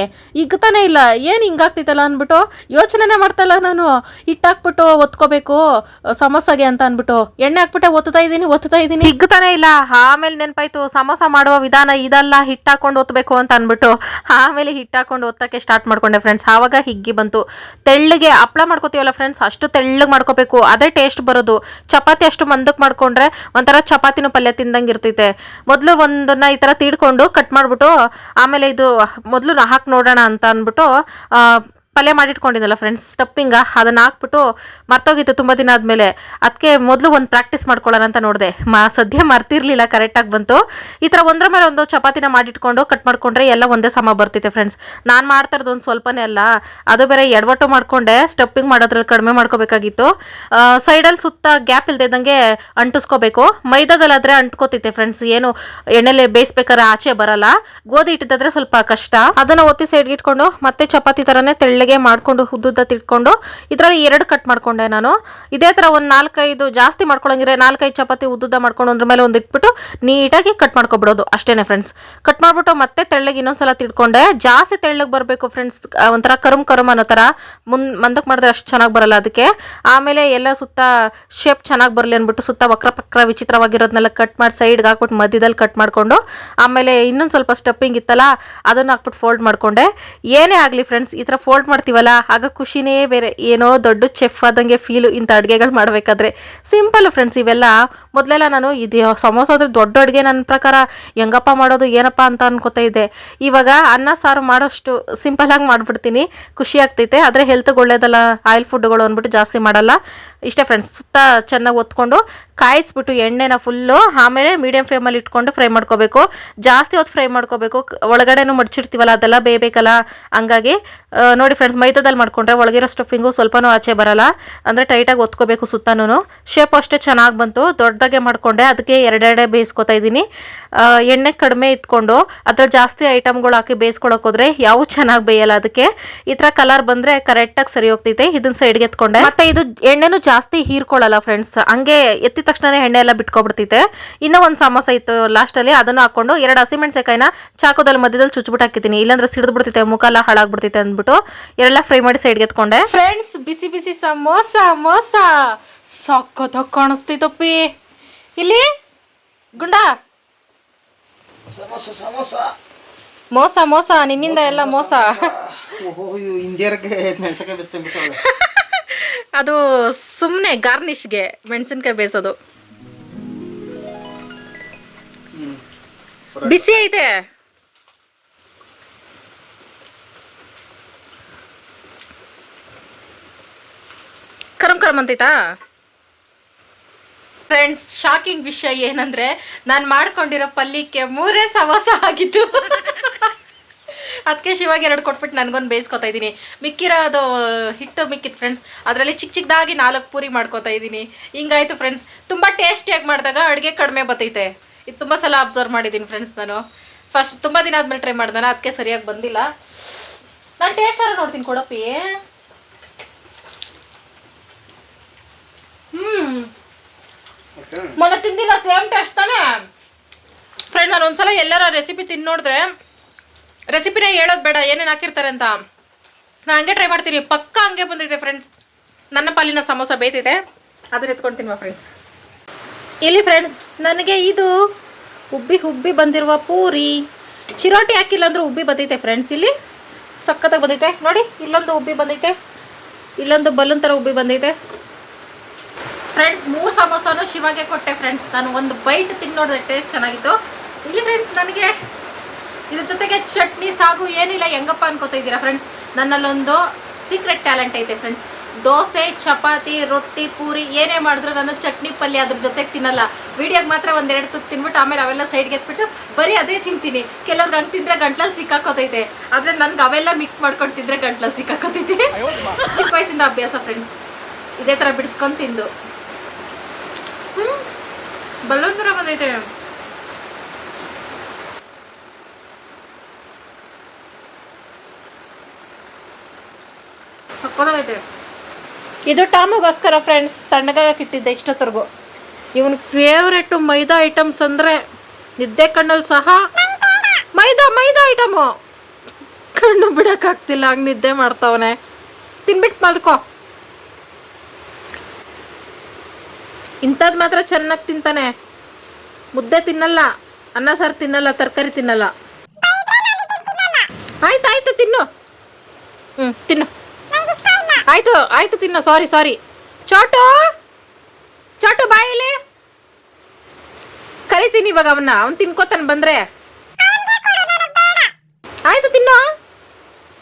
ಇಗ್ತಾನೆ ಇಲ್ಲ. ಏನು ಹಿಂಗಾಗ್ತಿತ್ತಲ್ಲ ಅಂದ್ಬಿಟ್ಟು ಯೋಚನೆನೇ ಮಾಡ್ತಲ್ಲ ನಾನು. ಹಿಟ್ಟು ಹಾಕ್ಬಿಟ್ಟು ಒತ್ಕೋಬೇಕು, ಸಮೋಸಗೆ ಅಂತ ಅಂದ್ಬಿಟ್ಟು. ಎಣ್ಣೆ ಹಾಕ್ಬಿಟ್ಟೆ ಒತ್ತುತ್ತಾ ಇದ್ದೀನಿ ಒತ್ತುತ್ತಾ ಇದ್ದೀನಿ. ಹಿಗ್ತಾನೆ ಇಲ್ಲ. ಆಮೇಲೆ ನೆನಪಾಯ್ತು. ಸಮೋಸ ಮಾಡುವ ವಿಧಾನ ಇದಲ್ಲ. ಹಿಟ್ಟು ಹಾಕೊಂಡು ಒತ್ತಬೇಕು ಅಂತ ಅಂದ್ಬಿಟ್ಟು ಆಮೇಲೆ ಹಿಟ್ಟು ಹಾಕೊಂಡು ಒತ್ತಕ್ಕೆ ಸ್ಟಾರ್ಟ್ ಮಾಡ್ಕೊಂಡೆ ಫ್ರೆಂಡ್ಸ್ ಆವಾಗ ಹಿಗ್ಗಿ ಬಂತು. ತೆಳ್ಳಗೆ ಹಪ್ಳ ಮಾಡ್ಕೋತೀವಲ್ಲ ಫ್ರೆಂಡ್ಸ್ ಅಷ್ಟು ತೆಳ್ಳಗೆ ಮಾಡ್ಕೋಬೇಕು. ಅದೇ ಟೇಸ್ಟ್ ಬರೋದು. ಚಪಾತಿ ಅಷ್ಟು ಮಂದಕ್ಕೆ ಮಾಡ್ಕೊಂಡ್ರೆ ಒಂಥರ ಚಪಾತಿನೂ ಪಲ್ಯ ತಿಂದಂಗೆ ಇರ್ತೈತೆ. ಮೊದಲು ಒಂದನ್ನ ಈ ಥರ ತೀಡ್ಕೊಂಡು ಕಟ್ ಮಾಡಿಬಿಟ್ಟು ಆಮೇಲೆ ಇದು ಮೊದಲು ಹಾಕಿ ನೋಡೋಣ ಅಂತ ಅಂದ್ಬಿಟ್ಟು ಪಲ್ಯ ಮಾಡಿಟ್ಕೊಂಡಿದ್ದಲ್ಲ ಫ್ರೆಂಡ್ಸ್ ಸ್ಟಪ್ಪಿಂಗ ಅದನ್ನು ಹಾಕ್ಬಿಟ್ಟು ಮರ್ತೋಗಿತ್ತು ತುಂಬ ದಿನ ಆದಮೇಲೆ. ಅದಕ್ಕೆ ಮೊದಲು ಒಂದು ಪ್ರಾಕ್ಟೀಸ್ ಮಾಡ್ಕೊಳ್ಳೋಣ ಅಂತ ನೋಡಿದೆ. ಮಾ, ಸದ್ಯ ಮರ್ತಿರ್ಲಿಲ್ಲ ಕರೆಕ್ಟಾಗಿ ಬಂತು. ಈ ಥರ ಒಂದ್ರ ಮೇಲೆ ಒಂದು ಚಪಾತಿನ ಮಾಡಿಟ್ಕೊಂಡು ಕಟ್ ಮಾಡ್ಕೊಂಡ್ರೆ ಎಲ್ಲ ಒಂದೇ ಸಮ ಬರ್ತಿತ್ತು ಫ್ರೆಂಡ್ಸ್ ನಾನು ಮಾಡ್ತಾ ಇರೋದು ಒಂದು ಸ್ವಲ್ಪನೇ ಅಲ್ಲ. ಅದು ಬೇರೆ ಎಡವಟ್ಟು ಮಾಡಿಕೊಂಡೆ ಸ್ಟಪ್ಪಿಂಗ್ ಮಾಡೋದ್ರಲ್ಲಿ ಕಡಿಮೆ ಮಾಡ್ಕೋಬೇಕಾಗಿತ್ತು. ಸೈಡಲ್ಲಿ ಸುತ್ತ ಗ್ಯಾಪ್ ಇಲ್ದಿದ್ದಂಗೆ ಅಂಟಿಸ್ಕೋಬೇಕು. ಮೈದಾದಲ್ಲಾದರೆ ಅಂಟ್ಕೋತೈತೆ ಫ್ರೆಂಡ್ಸ್ ಏನು ಎಣ್ಣೆಲೆ ಬೇಯಿಸ್ಬೇಕಾದ್ರೆ ಆಚೆ ಬರಲ್ಲ. ಗೋಧಿ ಇಟ್ಟಿದ್ದಾದ್ರೆ ಸ್ವಲ್ಪ ಕಷ್ಟ. ಅದನ್ನು ಒತ್ತಿ ಸೈಡ್ಗೆ ಇಟ್ಕೊಂಡು ಮತ್ತೆ ಚಪಾತಿ ಥರನೇ ತೆಳ್ಳಗೆ ಮಾಡ್ಕೊಂಡು ಉದ್ದುದ್ದ ತಿಟ್ಕೊಂಡು ಇದರಲ್ಲಿ ಎರಡು ಕಟ್ ಮಾಡಿಕೊಂಡೆ ನಾನು. ಇದೇ ಥರ ಒಂದು ನಾಲ್ಕೈದು ಜಾಸ್ತಿ ಮಾಡ್ಕೊಳಂಗಿದ್ರೆ ನಾಲ್ಕೈದು ಚಪಾತಿ ಉದ್ದುದ್ದ ಮಾಡ್ಕೊಂಡು ಅದ್ರ ಮೇಲೆ ಒಂದು ಇಟ್ಬಿಟ್ಟು ನೀಟಾಗಿ ಕಟ್ ಮಾಡ್ಕೊಬಿಡೋದು. ಅಷ್ಟೇನೆ ಫ್ರೆಂಡ್ಸ್ ಕಟ್ ಮಾಡಿಬಿಟ್ಟು ಮತ್ತೆ ತೆಳ್ಳಗೆ ಇನ್ನೊಂದ್ಸಲ ತಿಳ್ಕೊಂಡೆ. ಜಾಸ್ತಿ ತೆಳ್ಳಗೆ ಬರಬೇಕು ಫ್ರೆಂಡ್ಸ್ ಒಂಥರ ಕರುಮ್ ಕರುಮ್ ಅನ್ನೋ ಥರ ಮುನ್ ಮಂದಕ್ಕೆ ಮಾಡಿದ್ರೆ ಅಷ್ಟು ಚೆನ್ನಾಗಿ ಬರಲ್ಲ ಅದಕ್ಕೆ. ಆಮೇಲೆ ಎಲ್ಲ ಸುತ್ತ ಶೇಪ್ ಚೆನ್ನಾಗಿ ಬರಲಿ ಅಂದ್ಬಿಟ್ಟು ಸುತ್ತ ವಕ್ರ ಪಕ್ರ ವಿಚಿತ್ರವಾಗಿರೋದನ್ನೆಲ್ಲ ಕಟ್ ಮಾಡಿ ಸೈಡ್ಗೆ ಹಾಕ್ಬಿಟ್ಟು ಮಧ್ಯದಲ್ಲಿ ಕಟ್ ಮಾಡಿಕೊಂಡು ಆಮೇಲೆ ಇನ್ನೊಂದು ಸ್ವಲ್ಪ ಸ್ಟಪ್ಪಿಂಗ್ ಇತ್ತಲ್ಲ, ಅದನ್ನು ಹಾಕ್ಬಿಟ್ಟು ಫೋಲ್ಡ್ ಮಾಡಿಕೊಂಡೆ. ಏನೇ ಆಗಲಿ ಫ್ರೆಂಡ್ಸ್ ಈ ಥರ ಫೋಲ್ಡ್ ಮಾಡ್ತೀವಲ್ಲ? ಆಗ ಖುಷಿನೇ ಬೇರೆ. ಏನೋ ದೊಡ್ಡ ಚೆಫ್ ಆದಂಗೆ ಫೀಲು ಇಂಥ ಅಡುಗೆಗಳು ಮಾಡಬೇಕಾದ್ರೆ. ಸಿಂಪಲ್ ಫ್ರೆಂಡ್ಸ್ ಇವೆಲ್ಲ ಮೊದಲೆಲ್ಲ ನಾನು ಇದು ಸಮೋಸ ಆದರೆ ದೊಡ್ಡ ಅಡುಗೆ ನನ್ನ ಪ್ರಕಾರ. ಹೆಂಗಪ್ಪ ಮಾಡೋದು, ಏನಪ್ಪ ಅಂತ ಅನ್ಕೋತಾ ಇದ್ದೆ. ಇವಾಗ ಅನ್ನ, ಸಾರು ಮಾಡೋಷ್ಟು ಸಿಂಪಲಾಗಿ ಮಾಡಿಬಿಡ್ತೀನಿ. ಖುಷಿ ಆಗ್ತೈತೆ. ಆದರೆ ಹೆಲ್ತ್ಗೆ ಒಳ್ಳೇದಲ್ಲ. ಆಯಿಲ್ ಫುಡ್ಗಳು ಅಂದ್ಬಿಟ್ಟು ಜಾಸ್ತಿ ಮಾಡಲ್ಲ. ಇಷ್ಟೇ ಫ್ರೆಂಡ್ಸ್ ಸುತ್ತ ಚೆನ್ನಾಗಿ ಒತ್ಕೊಂಡು ಕಾಯಿಸ್ಬಿಟ್ಟು ಎಣ್ಣೆನ ಫುಲ್ಲು ಆಮೇಲೆ ಮೀಡಿಯಮ್ ಫ್ಲೇಮಲ್ಲಿ ಇಟ್ಕೊಂಡು ಫ್ರೈ ಮಾಡ್ಕೋಬೇಕು. ಜಾಸ್ತಿ ಹೊತ್ತು ಫ್ರೈ ಮಾಡ್ಕೋಬೇಕು. ಒಳಗಡೆನೂ ಮಡ್ಚಿರ್ತೀವಲ್ಲ ಅದೆಲ್ಲ ಬೇಯಬೇಕಲ್ಲ ಹಂಗಾಗಿ ನೋಡಿ ಫ್ರೆಂಡ್ಸ್ ಮೈದಾದಲ್ಲಿ ಮಾಡ್ಕೊಂಡ್ರೆ ಒಳಗಿರೋ ಸ್ಟಫಿಂಗು ಸ್ವಲ್ಪನೂ ಆಚೆ ಬರಲ್ಲ. ಅಂದರೆ ಟೈಟಾಗಿ ಒತ್ಕೋಬೇಕು ಸುತ್ತನೂ ಶೇಪ್ ಅಷ್ಟೇ ಚೆನ್ನಾಗಿ ಬಂತು. ದೊಡ್ಡದಾಗೆ ಮಾಡಿಕೊಂಡೆ ಅದಕ್ಕೆ ಎರಡೆರಡೆ ಬೇಯಿಸ್ಕೊತಾ ಇದ್ದೀನಿ. ಎಣ್ಣೆ ಕಡಿಮೆ ಇಟ್ಕೊಂಡು ಅದ್ರಲ್ಲಿ ಜಾಸ್ತಿ ಐಟಮ್ಗಳು ಹಾಕಿ ಬೇಯಿಸ್ಕೊಳಕ್ಕೆ ಹೋದ್ರೆ ಯಾವ ಚೆನ್ನಾಗಿ ಬೇಯಲ್ಲ ಅದಕ್ಕೆ. ಈ ಥರ ಕಲರ್ ಬಂದರೆ ಕರೆಕ್ಟಾಗಿ ಸರಿ ಹೋಗ್ತೈತೆ. ಇದನ್ನ ಸೈಡ್ಗೆ ಎತ್ಕೊಂಡೆ. ಮತ್ತೆ ಇದು ಎಣ್ಣೆನೂ ಜಾಸ್ತಿ ಹೀರ್ಕೊಳ್ಳಲ್ಲ ಫ್ರೆಂಡ್ಸ್ ಹಂಗೆ ಎತ್ತಿದ ತಕ್ಷಣ ಎಣ್ಣೆ ಎಲ್ಲ ಬಿಟ್ಕೊಬಿಡ್ತೈತೆ ಇನ್ನೂ ಒಂದು ಸಮೋಸ ಇತ್ತು ಲಾಸ್ಟಲ್ಲಿ ಅದನ್ನು ಹಾಕೊಂಡು ಎರಡು ಹಸಿಮೆಣಸೆಕಾಯಿನ ಚಾಕುದಲ್ಲಿ ಮಧ್ಯದಲ್ಲಿ ಚುಚ್ಬಿಟ್ಟು ಹಾಕಿದ್ದೀನಿ. ಇಲ್ಲಾಂದ್ರೆ ಸಿಡಿದು ಬಿಡ್ತೈತೆ ಮುಖ ಎಲ್ಲ ಹಾಳಾಗ್ಬಿಡ್ತೈತೆ ಅಂದ್ಬಿಟ್ಟು ಎಲ್ಲ ಫ್ರೈ ಮಾಡಿ ಸೈಡ್ಗೆ ಎತ್ಕೊಂಡೆ. ಫ್ರೆಂಡ್ಸ್ ಬಿಸಿ ಬಿಸಿ ಸಮೋಸ ಮೋಸ ಸಖತ್ತಾಗಿ ಕಾಣಿಸ್ತೈತಪ್ಪಿ ಇಲ್ಲಿ ಗುಂಡ. ಸಮೋಸ ಸಮೋಸ. ಮೋಸ ಮೋಸ ನಿನ್ನಿಂದ ಎಲ್ಲ ಮೋಸ. <laughs> ಅದು ಸುಮ್ಮನೆ ಗಾರ್ನಿಷ್ಗೆ ಮೆಣಸಿನ್ಕಾಯಿ ಬೇಯಿಸೋದು. ಬಿಸಿ ಐತೆ. ಕರಂ ಕರಮ್ ಅಂತೈತಾ? ಫ್ರೆಂಡ್ಸ್ ಶಾಕಿಂಗ್ ವಿಷಯ ಏನಂದ್ರೆ ನಾನು ಮಾಡ್ಕೊಂಡಿರೋ ಪಲ್ಲಿಕ್ಕೆ ಮೂರೇ ಸವಾಸ ಆಗಿದ್ದು. <laughs> ಅದಕ್ಕೆ ಶಿವಾಗಿ ಎರಡು ಕೊಟ್ಬಿಟ್ಟು ನನಗೊಂದು ಬೇಯಿಸ್ಕೊತಾ ಇದ್ದೀನಿ. ಮಿಕ್ಕಿರೋದು ಹಿಟ್ಟು ಮಿಕ್ಕಿತ್ತು ಫ್ರೆಂಡ್ಸ್ ಅದರಲ್ಲಿ ಚಿಕ್ಕ ಚಿಕ್ಕದಾಗಿ ನಾಲ್ಕು ಪೂರಿ ಮಾಡ್ಕೋತಾ ಇದ್ದೀನಿ. ಹಿಂಗಾಯ್ತು ಫ್ರೆಂಡ್ಸ್ ತುಂಬ ಟೇಸ್ಟಿಯಾಗಿ ಮಾಡಿದಾಗ ಅಡುಗೆ ಕಡಿಮೆ ಬತ್ತೈತೆ. ಇದು ತುಂಬ ಸಲ ಅಬ್ಸರ್ವ್ ಮಾಡಿದ್ದೀನಿ ಫ್ರೆಂಡ್ಸ್ ನಾನು. ಫಸ್ಟ್ ತುಂಬ ದಿನ ಆದ್ಮೇಲೆ ಟ್ರೈ ಮಾಡ್ದಾನ ಅದಕ್ಕೆ ಸರಿಯಾಗಿ ಬಂದಿಲ್ಲ. ನಾನು ಟೇಸ್ಟಾರ ನೋಡ್ತೀನಿ ಕೊಡಪ್ಪಿ. ಹ್ಮ್. ಮೊನ್ನೆ ತಿಂದಿಲ್ಲ ಸೇಮ್ ಟೇಸ್ಟ್ ತಾನೇ. ಫ್ರೆಂಡ್ ನಾನು ಒಂದ್ಸಲ ಎಲ್ಲರ ರೆಸಿಪಿ ತಿಂದು ನೋಡಿದ್ರೆ ರೆಸಿಪಿನೇ ಹೇಳೋದು ಬೇಡ, ಏನೇನು ಹಾಕಿರ್ತಾರೆ ಅಂತ. ನಾನು ಹಂಗೆ ಟ್ರೈ ಮಾಡ್ತೀನಿ, ಪಕ್ಕ ಹಂಗೆ ಬಂದಿದೆ ಫ್ರೆಂಡ್ಸ್ ನನ್ನ ಪಾಲಿನ ಸಮೋಸ ಬೇಯ್ತಿದೆ. ಅದನ್ನ ಎತ್ಕೊಳ್ತೀನಿ ಫ್ರೆಂಡ್ಸ್ ಇಲ್ಲಿ ಫ್ರೆಂಡ್ಸ್ ನನಗೆ ಇದು ಉಬ್ಬಿ ಉಬ್ಬಿ ಬಂದಿರುವ ಪೂರಿ. ಚಿರೋಟಿ ಹಾಕಿಲ್ಲ ಅಂದ್ರೆ ಉಬ್ಬಿ ಬಂದೈತೆ ಫ್ರೆಂಡ್ಸ್ ಇಲ್ಲಿ. ಸಖತ್ತಾಗಿ ಬಂದೈತೆ ನೋಡಿ, ಇಲ್ಲೊಂದು ಉಬ್ಬಿ ಬಂದೈತೆ ಇಲ್ಲೊಂದು ಬಲೂನ್ ಥರ ಉಬ್ಬಿ ಬಂದೈತೆ ಫ್ರೆಂಡ್ಸ್ ಮೂರು ಸಮೋಸನು ಶಿವಾಗೆ ಕೊಟ್ಟೆ ಫ್ರೆಂಡ್ಸ್ ನಾನು ಒಂದು ಬೈಟ್ ತಿಂದು ಟೇಸ್ಟ್ ಚೆನ್ನಾಗಿತ್ತು. ಇಲ್ಲಿ ಫ್ರೆಂಡ್ಸ್ ನನಗೆ ಇದ್ರ ಜೊತೆಗೆ ಚಟ್ನಿ ಸಾಗು ಏನಿಲ್ಲ, ಹೆಂಗಪ್ಪ ಅನ್ಕೋತಾ ಇದ್ದೀರಾ ಫ್ರೆಂಡ್ಸ್ ನನ್ನಲ್ಲೊಂದು ಸೀಕ್ರೆಟ್ ಟ್ಯಾಲೆಂಟ್ ಐತೆ ಫ್ರೆಂಡ್ಸ್ ದೋಸೆ, ಚಪಾತಿ, ರೊಟ್ಟಿ, ಪೂರಿ, ಏನೇ ಮಾಡಿದ್ರು ನಾನು ಚಟ್ನಿ ಪಲ್ಯ ಅದ್ರ ಜೊತೆಗೆ ತಿನ್ನಲ್ಲ. ವಿಡಿಯೋಗೆ ಮಾತ್ರ ಒಂದೆರಡು ತುತ್ತು ತಿನ್ಬಿಟ್ಟು ಆಮೇಲೆ ಅವೆಲ್ಲ ಸೈಡ್ಗೆ ಎತ್ಬಿಟ್ಟು ಬರೀ ಅದೇ ತಿಂತೀನಿ. ಕೆಲವ್ರು ಹಂಗೆ ತಿಂದ್ರೆ ಗಂಟ್ಲಲ್ಲಿ ಸಿಕ್ಕಾಕೋತೈತೆ. ಆದರೆ ನನ್ಗೆ ಅವೆಲ್ಲ ಮಿಕ್ಸ್ ಮಾಡ್ಕೊಂಡು ತಿಂದರೆ ಗಂಟ್ಲಲ್ಲಿ ಸಿಕ್ಕಾಕೋತೈತೆ. ಚಿಕ್ಕ ವಯಸ್ಸಿಂದ ಅಭ್ಯಾಸ ಫ್ರೆಂಡ್ಸ್ ಇದೇ ಥರ ಬಿಡಿಸ್ಕೊಂಡು ತಿಂದು. ಹ್ಞೂ ಬಲೂನ್ ಥರ ಬಂದೈತೆ. ಸಕ್ಕದಾಗೈತೆ ಇದು ಟಾಮುಗೋಸ್ಕರ ಫ್ರೆಂಡ್ಸ್ ತಣ್ಣಗಾಗಕ್ಕೆ ಇಟ್ಟಿದ್ದೆ ಇಷ್ಟೊತ್ತರ್ಗು ಇವನ್ ಫೇವ್ರೆಟ್ ಮೈದಾ ಐಟಮ್ಸ್ ಅಂದ್ರೆ ನಿದ್ದೆ ಕಣ್ಣಲ್ಲಿ ಸಹ ಮೈದಾ ಮೈದಾ ಐಟಮು ಕಣ್ಣು ಬಿಡಕ್ಕಾಗ್ತಿಲ್ಲ ಹಂಗೆ ನಿದ್ದೆ ಮಾಡ್ತಾವನೆ. ತಿನ್ಬಿಟ್ಟು ಮಲ್ಕೋ. ಇಂಥದ್ದು ಮಾತ್ರ ಚೆನ್ನಾಗಿ ತಿಂತಾನೆ. ಮುದ್ದೆ ತಿನ್ನಲ್ಲ ಅನ್ನ ಸಾರು ತಿನ್ನಲ್ಲ ತರಕಾರಿ ತಿನ್ನಲ್ಲ. ಆಯ್ತು ಆಯ್ತು ತಿನ್ನು. ಹ್ಞೂ ತಿನ್ನು. ಆಯ್ತು ಆಯ್ತು ತಿನ್ನ ಸಾರಿ ಸಾರಿ ಚೋಟು ಚೋಟು ಬಾಯಿಲಿ ಕರಿತೀನಿ ಇವಾಗ ಅವನ್ನ ಅವನ್ ತಿನ್ಕೋತಾನೆ ಬಂದ್ರೆ. ಆಯ್ತು ತಿನ್ನು.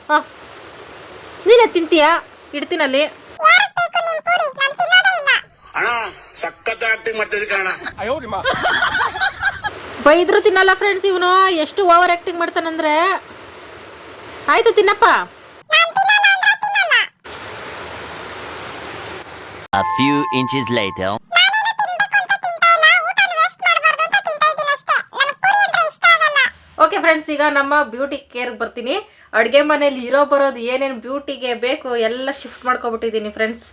ಹಾ. ನೀನೇ ತಿಂತೀಯಾ? ಇಡ್ತೀನಲ್ಲಿ. ಬೈದ್ರು ತಿನ್ನಲ್ಲ ಫ್ರೆಂಡ್ಸ್ ಇವನು ಎಷ್ಟು ಓವರ್ ಆಕ್ಟಿಂಗ್ ಮಾಡ್ತಾನಂದ್ರೆ. ಆಯ್ತು ತಿನ್ನಪ್ಪ ನಾನ್ ತಿನ್ನಲ್ಲ ಅಂದ್ರೆ ತಿನ್ನಲ್ಲ A few inches later. ನಾನೇನು ತಿನ್ಬೇಕು ಅಂತ ತಿಂತಾ ಇಲ್ಲ ಊಟನ ವೇಸ್ಟ್ ಮಾಡಬಾರ್ದು ಅಂತ ತಿಂತಾ ಇದ್ದೀನಿ ಅಷ್ಟೇ ನನಗೆ puri few inches later. Okay friends ಈಗ ನಮ್ಮ ಬ್ಯೂಟಿ ಕೇರ್ಗೆ ಬರ್ತೀನಿ. ಅಡುಗೆ ಮನೇಲಿ ಇರೋ ಬರೋದು ಏನೇನು ಬ್ಯೂಟಿಗೆ ಬೇಕು ಎಲ್ಲ ಶಿಫ್ಟ್ ಮಾಡ್ಕೊಬಿಟ್ಟಿದ್ದೀನಿ ಫ್ರೆಂಡ್ಸ್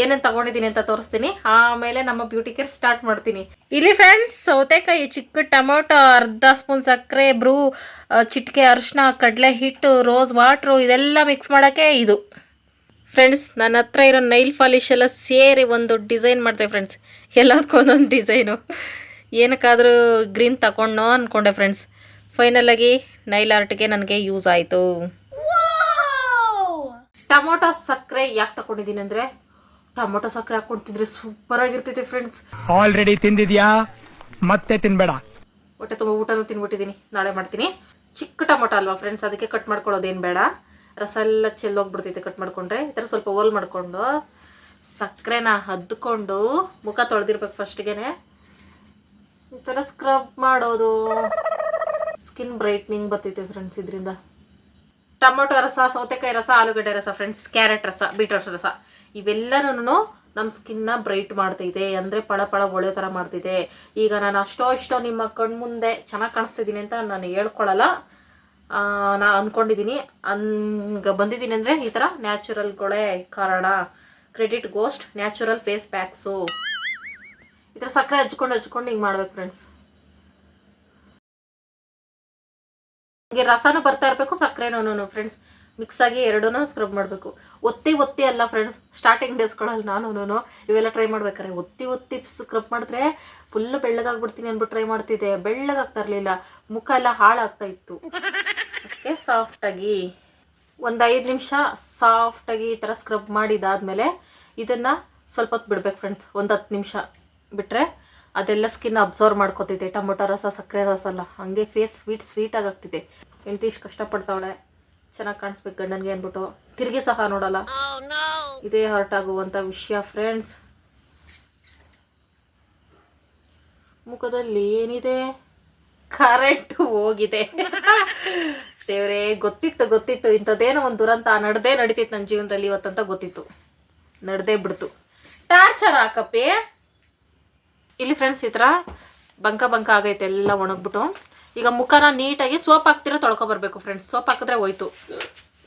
ಏನೇನು ತಗೊಂಡಿದ್ದೀನಿ ಅಂತ ತೋರಿಸ್ತೀನಿ. ಆಮೇಲೆ ನಮ್ಮ ಬ್ಯೂಟಿ ಕೇರ್ ಸ್ಟಾರ್ಟ್ ಮಾಡ್ತೀನಿ. ಇಲ್ಲಿ ಫ್ರೆಂಡ್ಸ್ ಸೌತೆಕಾಯಿ ಚಿಕ್ಕ ಟೊಮೊಟೊ, ಅರ್ಧ ಸ್ಪೂನ್ ಸಕ್ಕರೆ, ಬ್ರೂ ಚಿಟಿಕೆ ಅರಿಶಿನ ಕಡಲೆ ಹಿಟ್ಟು ರೋಸ್ ವಾಟ್ರು ಇದೆಲ್ಲ ಮಿಕ್ಸ್ ಮಾಡೋಕ್ಕೆ ಇದು. ಫ್ರೆಂಡ್ಸ್ ನನ್ನ ಹತ್ರ ಇರೋ ನೈಲ್ ಪಾಲಿಶ್ ಎಲ್ಲ ಸೇರಿ ಒಂದು ಡಿಸೈನ್ ಮಾಡಿದೆ ಫ್ರೆಂಡ್ಸ್ ಎಲ್ಲದಕ್ಕೂ ಒಂದೊಂದು ಡಿಸೈನು ಏನಕ್ಕಾದರೂ ಗ್ರೀನ್ ತಗೊಂಡೋ ಅಂದ್ಕೊಂಡೆ ಫ್ರೆಂಡ್ಸ್ ಫೈನಲ್ ಆಗಿ ನೈಲ್ ಆರ್ಟ್ಗೆ ನನಗೆ ಯೂಸ್ ಆಯಿತು. ಟೊಮೊಟೊ ಸಕ್ಕರೆ ಯಾಕೆ ತಗೊಂಡಿದ್ದೀನಿ ಅಂದರೆ ಟೊಮೊಟೊ ಸಕ್ಕರೆ ಹಾಕೊಂಡು ತಿಂದರೆ ಸೂಪರ್ ಆಗಿರ್ತೈತೆ ಫ್ರೆಂಡ್ಸ್ ಆಲ್ರೆಡಿ ತಿಂದಿದ್ಯಾ? ಮತ್ತೆ ತಿನ್ಬೇಡ. ಒಟ್ಟೆ ತುಂಬ ಊಟನೂ ತಿನ್ಬಿಟ್ಟಿದ್ದೀನಿ. ನಾಳೆ ಮಾಡ್ತೀನಿ. ಚಿಕ್ಕ ಟೊಮೊಟೊ ಅಲ್ವಾ ಫ್ರೆಂಡ್ಸ್ ಅದಕ್ಕೆ ಕಟ್ ಮಾಡ್ಕೊಳ್ಳೋದೇನು ಬೇಡ. ರಸ ಎಲ್ಲ ಚೆಲ್ಲೋಗ್ಬಿಡ್ತೈತೆ ಕಟ್ ಮಾಡ್ಕೊಂಡ್ರೆ. ಈ ಥರ ಸ್ವಲ್ಪ ಓಲ್ ಮಾಡಿಕೊಂಡು ಸಕ್ಕರೆನ ಹದ್ಕೊಂಡು ಮುಖ ತೊಳೆದಿರ್ಬೇಕು ಫಸ್ಟ್ಗೆನೆ ಈ ಥರ ಸ್ಕ್ರಬ್ ಮಾಡೋದು ಸ್ಕಿನ್ ಬ್ರೈಟ್ನಿಂಗ್ ಬರ್ತೈತೆ ಫ್ರೆಂಡ್ಸ್ ಇದರಿಂದ. ಟೊಮೊಟೊ ರಸ ಸೌತೆಕಾಯಿ ರಸ ಆಲೂಗಡ್ಡೆ ರಸ ಫ್ರೆಂಡ್ಸ್ ಕ್ಯಾರೆಟ್ ರಸ ಬೀಟ್ರೋಟ್ ರಸ ಇವೆಲ್ಲನೂ ನಮ್ಮ ಸ್ಕಿನ್ನ ಬ್ರೈಟ್ ಮಾಡ್ತೈತೆ. ಅಂದರೆ ಪಳ ಪಳ ಒಳ್ಳೆ ಥರ ಮಾಡ್ತೈತೆ. ಈಗ ನಾನು ಅಷ್ಟೋ ಇಷ್ಟೋ ನಿಮ್ಮ ಕಣ್ಮುಂದೆ ಚೆನ್ನಾಗಿ ಕಾಣಿಸ್ತಿದ್ದೀನಿ ಅಂತ ನಾನು ಹೇಳ್ಕೊಳಲ್ಲ. ಆ, ನಾ ಅಂದ್ಕೊಂಡಿದ್ದೀನಿ ಹಂಗೆ ಬಂದಿದ್ದೀನಿ ಅಂದರೆ ಈ ಥರ ನ್ಯಾಚುರಲ್ಗಳೇ ಕಾರಣ credit goes to natural face packs ಈ ಥರ ಸಕ್ಕರೆ ಹಚ್ಕೊಂಡು ಹಚ್ಕೊಂಡು ಹಿಂಗೆ ಮಾಡ್ಬೇಕು ಫ್ರೆಂಡ್ಸ್ ಹಂಗೆ ರಸನೂ ಬರ್ತಾ ಇರಬೇಕು ಸಕ್ಕರೆನೂ ಫ್ರೆಂಡ್ಸ್ ಮಿಕ್ಸ್ ಆಗಿ ಎರಡೂ ಸ್ಕ್ರಬ್ ಮಾಡಬೇಕು. ಒತ್ತಿ ಒತ್ತಿ ಅಲ್ಲ ಫ್ರೆಂಡ್ಸ್ ಸ್ಟಾರ್ಟಿಂಗ್ ಡೇಸ್ಗಳಲ್ಲಿ ನಾನು ಇವೆಲ್ಲ ಟ್ರೈ ಮಾಡ್ಬೇಕಾರೆ ಒತ್ತಿ ಒತ್ತಿ ಸ್ಕ್ರಬ್ ಮಾಡಿದ್ರೆ ಫುಲ್ಲು ಬೆಳ್ಳಗಾಗ್ಬಿಡ್ತೀನಿ ಅಂದ್ಬಿಟ್ಟು ಟ್ರೈ ಮಾಡ್ತಿದ್ದೆ. ಬೆಳ್ಳಗಾಗ್ತಾ ಇರಲಿಲ್ಲ. ಮುಖ ಎಲ್ಲ ಹಾಳಾಗ್ತಾ ಇತ್ತು. ಅದಕ್ಕೆ ಸಾಫ್ಟಾಗಿ ಒಂದು ಐದು ನಿಮಿಷ ಸಾಫ್ಟಾಗಿ ಈ ಥರ ಸ್ಕ್ರಬ್ ಮಾಡಿದಾದ್ಮೇಲೆ ಇದನ್ನು ಸ್ವಲ್ಪ ಹೊತ್ತು ಬಿಡ್ಬೇಕು ಫ್ರೆಂಡ್ಸ್ ಒಂದು ಹತ್ತು ನಿಮಿಷ ಬಿಟ್ಟರೆ ಅದೆಲ್ಲ ಸ್ಕಿನ್ ಅಬ್ಸರ್ವ್ ಮಾಡ್ಕೋತಿದೆ. ಟೊಮೊಟೊ ರಸ, ಸಕ್ಕರೆ ರಸ ಅಲ್ಲ ಹಾಗೆ ಫೇಸ್ ಸ್ವೀಟ್ ಸ್ವೀಟಾಗಿ ಆಗ್ತಿದೆ. ಹೆಂಡತಿ ಇಷ್ಟು ಕಷ್ಟಪಡ್ತಾವಳೆ. ಚೆನ್ನಾಗಿ ಕಾಣಿಸ್ಬೇಕು ಗಂಡನಿಗೆ ಅಂದ್ಬಿಟ್ಟು. ತಿರುಗಿ ಸಹ ನೋಡಲ್ಲ. ಇದೇ ಹರ್ಟ್ ಆಗುವಂಥ ವಿಷಯ ಫ್ರೆಂಡ್ಸ್ ಮುಖದಲ್ಲಿ ಏನಿದೆ? ಕರೆಂಟ್ ಹೋಗಿದೆ. ದೇವ್ರೆ ಗೊತ್ತಿತ್ತು ಗೊತ್ತಿತ್ತು. ಇಂಥದ್ದೇನೋ ಒಂದು ದುರಂತ ನಡ್ದೇ ನಡೀತಿತ್ತು ನನ್ನ ಜೀವನದಲ್ಲಿ ಇವತ್ತಂತ ಗೊತ್ತಿತ್ತು. ನಡ್ದೇ ಬಿಡ್ತು. ಟಾರ್ಚರ್ ಹಾಕಪ್ಪಿ. ಇಲ್ಲಿ ಫ್ರೆಂಡ್ಸ್ ಈ ಥರ ಬಂಕ ಬಂಕ ಆಗೈತೆ ಎಲ್ಲ ಒಣಗ್ಬಿಟ್ಟು. ಈಗ ಮುಖನ ನೀಟಾಗಿ ಸೋಪ್ ಹಾಕ್ತಿರೋ ತೊಳ್ಕೊಬರ್ಬೇಕು ಫ್ರೆಂಡ್ಸ್ ಸೋಪ್ ಹಾಕಿದ್ರೆ ಹೋಯ್ತು.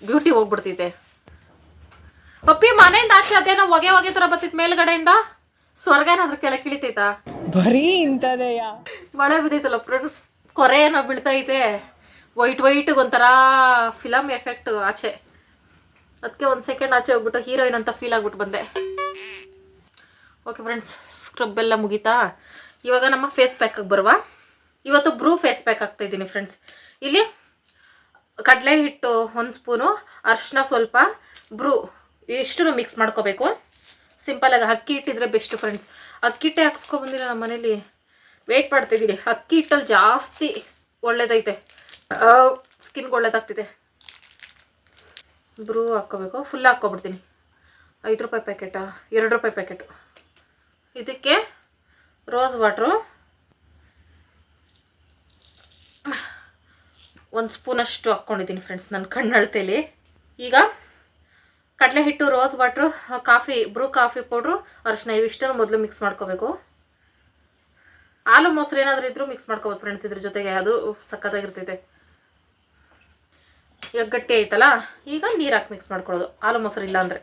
ಬ್ಯೂಟಿ ಹೋಗ್ಬಿಡ್ತಿದೆ. ಪಪ್ಪಿ ಮನೆಯಿಂದ ಆಚೆ ಅದೇನೋ ಹೊಗೆ ಹೊಗೆ ಥರ ಬರ್ತೈತೆ ಮೇಲ್ಗಡೆಯಿಂದ? ಸ್ವರ್ಗ ಏನಾದ್ರೂ ಕೆಳಗೆ ಇಳಿತೈತಾ? ಬರೀ ಇಂಥದೆಯಾ? ಮಳೆ ಬಿದ್ದೈತಲ್ಲ ಫ್ರೆಂಡ್ಸ್ ಕೊರೆ ಏನೋ ಬೀಳ್ತೈತೆ. ವೈಟ್ ವೈಟ್ ಒಂಥರ ಫಿಲಮ್ ಎಫೆಕ್ಟ್ ಆಚೆ. ಅದಕ್ಕೆ ಒಂದು ಸೆಕೆಂಡ್ ಆಚೆ ಹೋಗ್ಬಿಟ್ಟು ಹೀರೋಯಿನ್ ಅಂತ ಫೀಲ್ ಆಗ್ಬಿಟ್ಟು ಬಂದೆ. ಓಕೆ ಫ್ರೆಂಡ್ಸ್ ಸ್ಕ್ರಬ್ ಎಲ್ಲ ಮುಗೀತಾ? ಇವಾಗ ನಮ್ಮ ಫೇಸ್ ಪ್ಯಾಕಿಗೆ ಬರುವ. ಇವತ್ತು ಬ್ರೂ ಫೇಸ್ ಪ್ಯಾಕ್ ಆಗ್ತಾ ಇದ್ದೀನಿ ಫ್ರೆಂಡ್ಸ್ ಇಲ್ಲಿ ಕಡಲೆ ಹಿಟ್ಟು ಒಂದು ಸ್ಪೂನು ಅರಿಶಿನ ಸ್ವಲ್ಪ ಬ್ರೂ ಇಷ್ಟು ಮಿಕ್ಸ್ ಮಾಡ್ಕೋಬೇಕು. ಸಿಂಪಲಾಗಿ ಅಕ್ಕಿ ಹಿಟ್ಟಿದ್ರೆ ಬೆಸ್ಟ್ ಫ್ರೆಂಡ್ಸ್ ಅಕ್ಕಿ ಹಿಟ್ಟೆ ಹಾಕ್ಸ್ಕೊಬಂದಿಲ್ಲ ನಮ್ಮ ಮನೇಲಿ ವೇಟ್ ಮಾಡ್ತಿದ್ದೀನಿ ಅಕ್ಕಿ ಹಿಟ್ಟಲ್ಲಿ ಜಾಸ್ತಿ ಒಳ್ಳೇದೈತೆ. ಸ್ಕಿನ್ಗೆ ಒಳ್ಳೇದಾಗ್ತಿದೆ. ಬ್ರೂ ಹಾಕ್ಕೋಬೇಕು. ಫುಲ್ ಹಾಕ್ಕೊಬಿಡ್ತೀನಿ. ಐದು ರೂಪಾಯಿ ಪ್ಯಾಕೆಟಾ ಎರಡು ರೂಪಾಯಿ ಪ್ಯಾಕೆಟು ಇದಕ್ಕೆ ರೋಸ್ ವಾಟ್ರು ಒಂದು ಸ್ಪೂನಷ್ಟು ಹಾಕ್ಕೊಂಡಿದ್ದೀನಿ ಫ್ರೆಂಡ್ಸ್ ನನ್ನ ಕಣ್ಣಳ್ತೇಲಿ. ಈಗ ಕಡಲೆ ಹಿಟ್ಟು rose water coffee Bru coffee powder ಅರಿಶಿನ ಇವಿಷ್ಟನ್ನು ಮೊದಲು ಮಿಕ್ಸ್ ಮಾಡ್ಕೋಬೇಕು. ಹಾಲು ಮೊಸರು ಏನಾದರೂ ಇದ್ರೂ ಮಿಕ್ಸ್ ಮಾಡ್ಕೋಬೋದು ಫ್ರೆಂಡ್ಸ್ ಇದ್ರ ಜೊತೆಗೆ ಅದು ಸಖತ್ತಾಗಿರ್ತೈತೆ. ಈಗ ಗಟ್ಟಿ ಆಯ್ತಲ್ಲ ಈಗ ನೀರು ಹಾಕಿ ಮಿಕ್ಸ್ ಮಾಡ್ಕೊಳ್ಳೋದು. ಹಾಲು ಮೊಸರು ಇಲ್ಲ ಅಂದರೆ.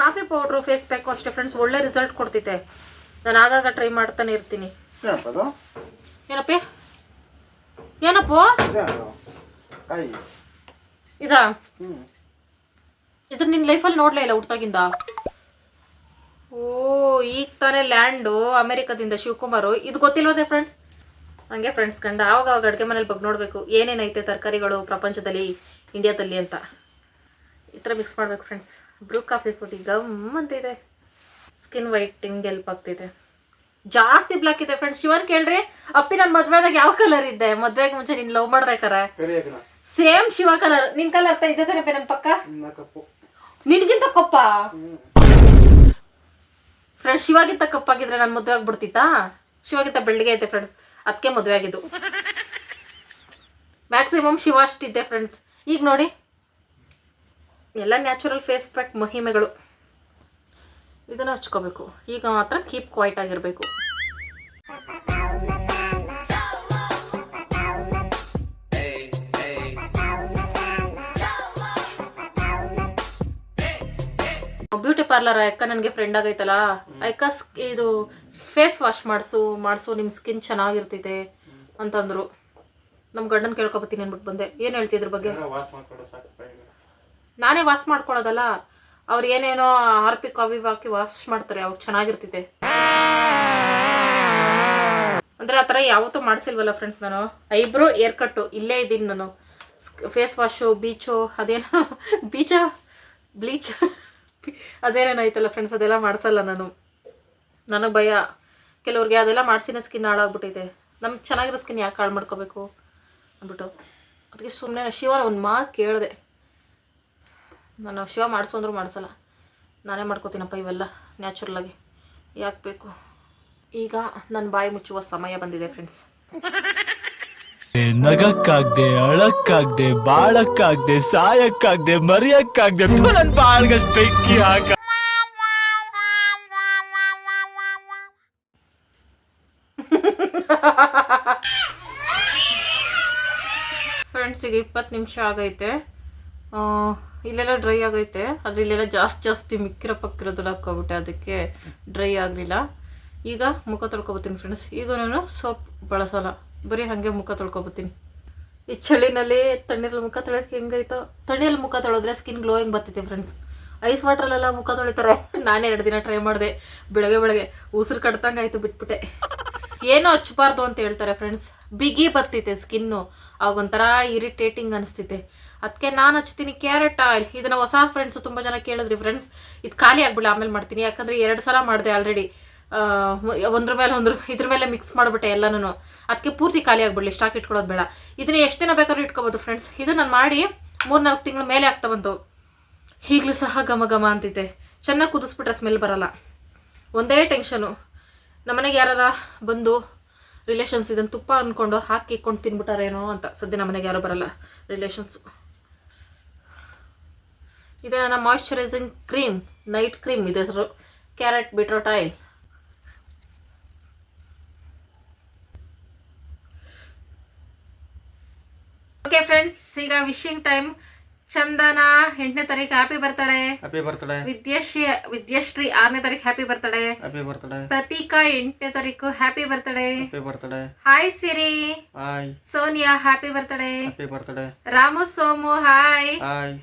ಕಾಫಿ ಪೌಡ್ರು ಫೇಸ್ ಪ್ಯಾಕು ಅಷ್ಟೇ ಫ್ರೆಂಡ್ಸ್ ಒಳ್ಳೆ ರಿಸಲ್ಟ್ ಕೊಡ್ತೈತೆ. ನಾನು ಆಗಾಗ ಟ್ರೈ ಮಾಡ್ತಾನೆ ಇರ್ತೀನಿ. ಏನಪ್ಪ ಏನಪ್ಪ? ಇದಾ? ಹ್ಞೂ ಇದು ನಿನ್ನ ಲೈಫಲ್ಲಿ ನೋಡಲೇ ಇಲ್ಲ ಹುಟ್ಟಾಗಿಂದ ಓ ಈಗ ತಾನೇ ಲ್ಯಾಂಡು ಅಮೆರಿಕದಿಂದ ಶಿವಕುಮಾರು. ಇದು ಗೊತ್ತಿಲ್ವದೆ ಫ್ರೆಂಡ್ಸ್ ಹಂಗೆ ಫ್ರೆಂಡ್ಸ್ ಕಂಡ ಆವಾಗ ಅವಾಗ ಅಡುಗೆ ಮನೇಲಿ ಬಗ್ಗೆ ನೋಡಬೇಕು. ಏನೇನೈತೆ ತರಕಾರಿಗಳು ಪ್ರಪಂಚದಲ್ಲಿ ಇಂಡಿಯಾದಲ್ಲಿ ಅಂತ. ಈ ಥರ ಮಿಕ್ಸ್ ಮಾಡಬೇಕು ಫ್ರೆಂಡ್ಸ್ ಬ್ರೂ ಕಾಫಿ ಪುಡಿ ಗಮ್ ಅಂತ ಇದೆ. ಸ್ಕಿನ್ ವೈಟಿಂಗ್ ಹೆಲ್ಪ್ ಆಗ್ತಿದೆ. ಜಾಸ್ತಿ ಬ್ಲ್ಯಾಕ್ ಇದೆ ಫ್ರೆಂಡ್ಸ್ ಶಿವನ್ ಕೇಳ್ರಿ ಅಪ್ಪಿ ನನ್ನ ಮದ್ವೆದಾಗ ಯಾವ ಕಲರ್ ಇದ್ದೆ? ಮದ್ವೆಗೆ ಮುಂಚೆ ನೀನು ಲವ್ ಮಾಡ್ಬೇಕಾರೆ? ಸೇಮ್ ಶಿವ ಕಲರ್ ನಿನ್ ಕಲರ್ ತ ಇದ್ದೇ ತಾನೆ ನನ್ನ ಪಕ್ಕ? ನಿನ್ಗಿಂತ ಕಪ್ಪ? ಫ್ರೆಂಡ್ಸ್ ಶಿವಾಗಿತ್ತ ಕಪ್ಪಾಗಿದ್ರೆ ನಾನು ಮದುವೆ ಆಗ್ಬಿಡ್ತಿತ್ತಾ? ಶಿವಾಗಿತ್ತ ಬೆಳ್ಳಿಗೆ ಐತೆ ಫ್ರೆಂಡ್ಸ್ ಅದಕ್ಕೆ ಮದುವೆ ಆಗಿದ್ದು. ಮ್ಯಾಕ್ಸಿಮಮ್ ಶಿವ ಅಷ್ಟಿದ್ದೆ ಫ್ರೆಂಡ್ಸ್ ಈಗ ನೋಡಿ. ಎಲ್ಲ ನ್ಯಾಚುರಲ್ ಫೇಸ್ ಪ್ಯಾಕ್ ಮಹಿಮೆಗಳು. ಇದನ್ನು ಹಚ್ಕೋಬೇಕು. ಈಗ ಮಾತ್ರ ಕೀಪ್ ಕ್ವೈಟ್ ಆಗಿರಬೇಕು. ಬ್ಯೂಟಿ ಪಾರ್ಲರ್ ಅಕ್ಕ ನನಗೆ ಫ್ರೆಂಡ್ ಆಗೈತಲ್ಲ ಅಕ್ಕ ಇದು ಫೇಸ್ ವಾಶ್ ಮಾಡಿಸು ಮಾಡಿಸು ನಿಮ್ಮ ಸ್ಕಿನ್ ಚೆನ್ನಾಗಿರ್ತೈತೆ ಅಂತಂದ್ರು. ನಮ್ಮ ಗಂಡನ ಕೇಳ್ಕೊಬತ್ತೀನಿ ಅಂದ್ಬಿಟ್ಟು ಬಂದೆ. ಏನು ಹೇಳ್ತಿದ್ರ ಬಗ್ಗೆ? ನಾನೇ ವಾಶ್ ಮಾಡ್ಕೊಳ್ಳೋದಲ್ಲ ಅವ್ರು ಏನೇನೋ ಹಾರ್ಪಿಕ್ ಅವಿ ಹಾಕಿ ವಾಶ್ ಮಾಡ್ತಾರೆ ಅವ್ರು ಚೆನ್ನಾಗಿರ್ತೈತೆ ಅಂದ್ರೆ ಆ ಥರ ಯಾವತ್ತೂ ಮಾಡಿಸಿಲ್ವಲ್ಲ ಫ್ರೆಂಡ್ಸ್ ನಾನು? ಐಬ್ರೋ ಏರ್ ಕಟ್ಟು ಇಲ್ಲೇ ಇದ್ದೀನಿ ನಾನು. ಫೇಸ್ ವಾಶು ಬೀಚು ಅದೇನೋ <laughs> ಬೀಚ ಬ್ಲೀಚ್ ಅದೇನೇನೋ ಐತಲ್ಲ ಫ್ರೆಂಡ್ಸ್ ಅದೆಲ್ಲ ಮಾಡಿಸಲ್ಲ ನಾನು. ನನಗೆ ಭಯ. ಕೆಲವ್ರಿಗೆ ಅದೆಲ್ಲ ಮಾಡಿಸಿನ ಸ್ಕಿನ್ ಹಾಳಾಗ್ಬಿಟ್ಟಿದೆ ನಮ್ಗೆ ಚೆನ್ನಾಗಿರೋ ಸ್ಕಿನ್ ಯಾಕೆ ಹಾಳು ಮಾಡ್ಕೋಬೇಕು ಅಂದ್ಬಿಟ್ಟು. ಅದಕ್ಕೆ ಸುಮ್ಮನೆ ಶಿವ ಒಂದು ಮಾತು ಕೇಳಿದೆ. ನಾನು ಶಿವ ಮಾಡಿಸು ಅಂದರೂ ಮಾಡಿಸಲ್ಲ. ನಾನೇ ಮಾಡ್ಕೋತೀನಪ್ಪ ಇವೆಲ್ಲ ನ್ಯಾಚುರಲಾಗಿ ಯಾಕೆ ಬೇಕು? ಈಗ ನನ್ನ ಬಾಯಿ ಮುಚ್ಚುವ ಸಮಯ ಬಂದಿದೆ ಫ್ರೆಂಡ್ಸ್ ನಗಕ್ಕಾಗ್ದೆ ಅಳಕ್ಕಾಗ್ದೆ, ಬಾಳಕ್ಕಾಗ್ದೆ, ಸಾಯಕ್ಕಾಗ್ದೆ, ಮರಿಯಕ್ಕಾಗ್ದೆ ನನ್ ಬಾಳ್ಗಷ್ಟು ಬೆಂಕಿ ಆಗ ಫ್ರೆಂಡ್ಸ್ ಈಗ ಇಪ್ಪತ್ತು ನಿಮಿಷ ಆಗೈತೆ. ಇಲ್ಲೆಲ್ಲ ಡ್ರೈ ಆಗೈತೆ. ಆದರೆ ಇಲ್ಲೆಲ್ಲ ಜಾಸ್ತಿ ಜಾಸ್ತಿ ಮಿಕ್ಕಿರೋ ಪಕ್ಕಿರೋದಲ್ಲ ಹಾಕ್ಕೊಬಿಟ್ಟೆ. ಅದಕ್ಕೆ ಡ್ರೈ ಆಗಲಿಲ್ಲ. ಈಗ ಮುಖ ತೊಳ್ಕೊಬತ್ತೀನಿ ಫ್ರೆಂಡ್ಸ್ ಈಗ ನಾನು ಸೋಪ್ ಬಳಸಲ್ಲ. ಬರೀ ಹಾಗೆ ಮುಖ ತೊಳ್ಕೊಬತ್ತೀನಿ ಈ ಚಳಿನಲ್ಲಿ ತಣ್ಣೀರಲ್ಲಿ ಮುಖ ತೊಳೆಯೋಕೆ ಹೆಂಗೈತೋ ತಣ್ಣೀರಲ್ಲಿ ಮುಖ ತೊಳೆದ್ರೆ ಸ್ಕಿನ್ ಗ್ಲೋಯಿಂಗ್ ಬರ್ತೈತೆ ಫ್ರೆಂಡ್ಸ್ ಐಸ್ ವಾಟ್ರಲ್ಲೆಲ್ಲ ಮುಖ ತೊಳಿತಾರೆ. ನಾನೇ ಎರಡು ದಿನ ಟ್ರೈ ಮಾಡಿದೆ. ಬೆಳಗ್ಗೆ ಬೆಳಗ್ಗೆ ಉಸಿರು ಕಡ್ತಂಗೆ ಆಯಿತು ಬಿಟ್ಬಿಟ್ಟೆ. ಏನೋ ಹಚ್ಚಬಾರ್ದು ಅಂತ ಹೇಳ್ತಾರೆ ಫ್ರೆಂಡ್ಸ್ ಬಿಗಿ ಬರ್ತೈತೆ ಸ್ಕಿನ್ನು ಆಗ ಒಂಥರ ಇರಿಟೇಟಿಂಗ್ ಅನಿಸ್ತೈತೆ. ಅದಕ್ಕೆ ನಾನು ಹಚ್ತೀನಿ ಕ್ಯಾರೆಟ್ ಆಯಿಲ್ ಇದನ್ನು ಹೊಸ ಫ್ರೆಂಡ್ಸು ತುಂಬ ಜನ ಕೇಳಿದ್ರಿ ಫ್ರೆಂಡ್ಸ್ ಇದು ಖಾಲಿ ಆಗ್ಬಿಡಿ ಆಮೇಲೆ ಮಾಡ್ತೀನಿ. ಯಾಕಂದರೆ ಎರಡು ಸಲ ಮಾಡಿದೆ ಆಲ್ರೆಡಿ ಒಂದ್ರ ಮೇಲೆ ಒಂದ್ರ ಇದ್ರ ಮೇಲೆ ಮಿಕ್ಸ್ ಮಾಡಿಬಿಟ್ಟೆ ಎಲ್ಲನೂ ಅದಕ್ಕೆ ಪೂರ್ತಿ ಖಾಲಿ ಸ್ಟಾಕ್ ಇಟ್ಕೊಳ್ಳೋದು ಬೇಡ. ಇದನ್ನ ಎಷ್ಟು ದಿನ ಬೇಕಾದ್ರೂ ಇಟ್ಕೋಬೋದು ಫ್ರೆಂಡ್ಸ್ ಇದು ನಾನು ಮಾಡಿ ಮೂರು ನಾಲ್ಕು ತಿಂಗಳ ಮೇಲೆ ಆಗ್ತಾ ಬಂತು. ಈಗಲೂ ಸಹ ಘಮ ಘಮ ಅಂತಿದೆ. ಚೆನ್ನಾಗಿ ಕುದಿಸ್ಬಿಟ್ರೆ ಸ್ಮೆಲ್ ಬರಲ್ಲ. ಒಂದೇ ಟೆನ್ಷನು ನಮ್ಮನೆಗೆ ಯಾರಾರ ಬಂದು ರಿಲೇಷನ್ಸ್ ಇದನ್ನು ತುಪ್ಪ ಅಂದ್ಕೊಂಡು ಹಾಕಿ ಇಕ್ಕೊಂಡು ತಿನ್ಬಿಟ್ಟಾರೇನೋ ಅಂತ. ಸದ್ಯ ನಮ್ಮನೆಗೆ ಯಾರೂ ಬರಲ್ಲ. ರಿಲೇಷನ್ಸ್ ಇದು ನನ್ನ ಮಾಯ್ಶ್ಚರೈಸಿಂಗ್ ಕ್ರೀಮ್ ನೈಟ್ ಕ್ರೀಮ್ ಇದೆ ಹೆಸರು. Carrot beetroot oil okay friends ಈಗ ವಿಶಿಂಗ್ ಟೈಮ್ ಚಂದನ ಎಂಟನೇ ತಾರೀಕು happy birthday happy birthday Vidyashri Vidyashri ಆರನೇ ತಾರೀಕು happy birthday happy birthday Prateeka ಎಂಟನೇ ತಾರೀಕು happy birthday happy birthday hi Siri hi Sonia happy birthday happy birthday Ramu Somu hi hi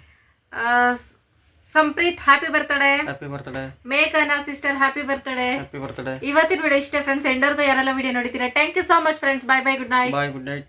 Sampreeth happy birthday happy birthday ಮೇಘನಾ sister happy birthday happy birthday ಇವತ್ತಿನ ವಿಡಿಯೋ ಇಷ್ಟೇ ಫ್ರೆಂಡ್ಸ್ ಎಂಡರ್ಗೂ ಯಾರೆಲ್ಲ ವಿಡಿಯೋ ನೋಡಿದ್ದೀರಾ? Thank you so much friends bye bye good night bye good night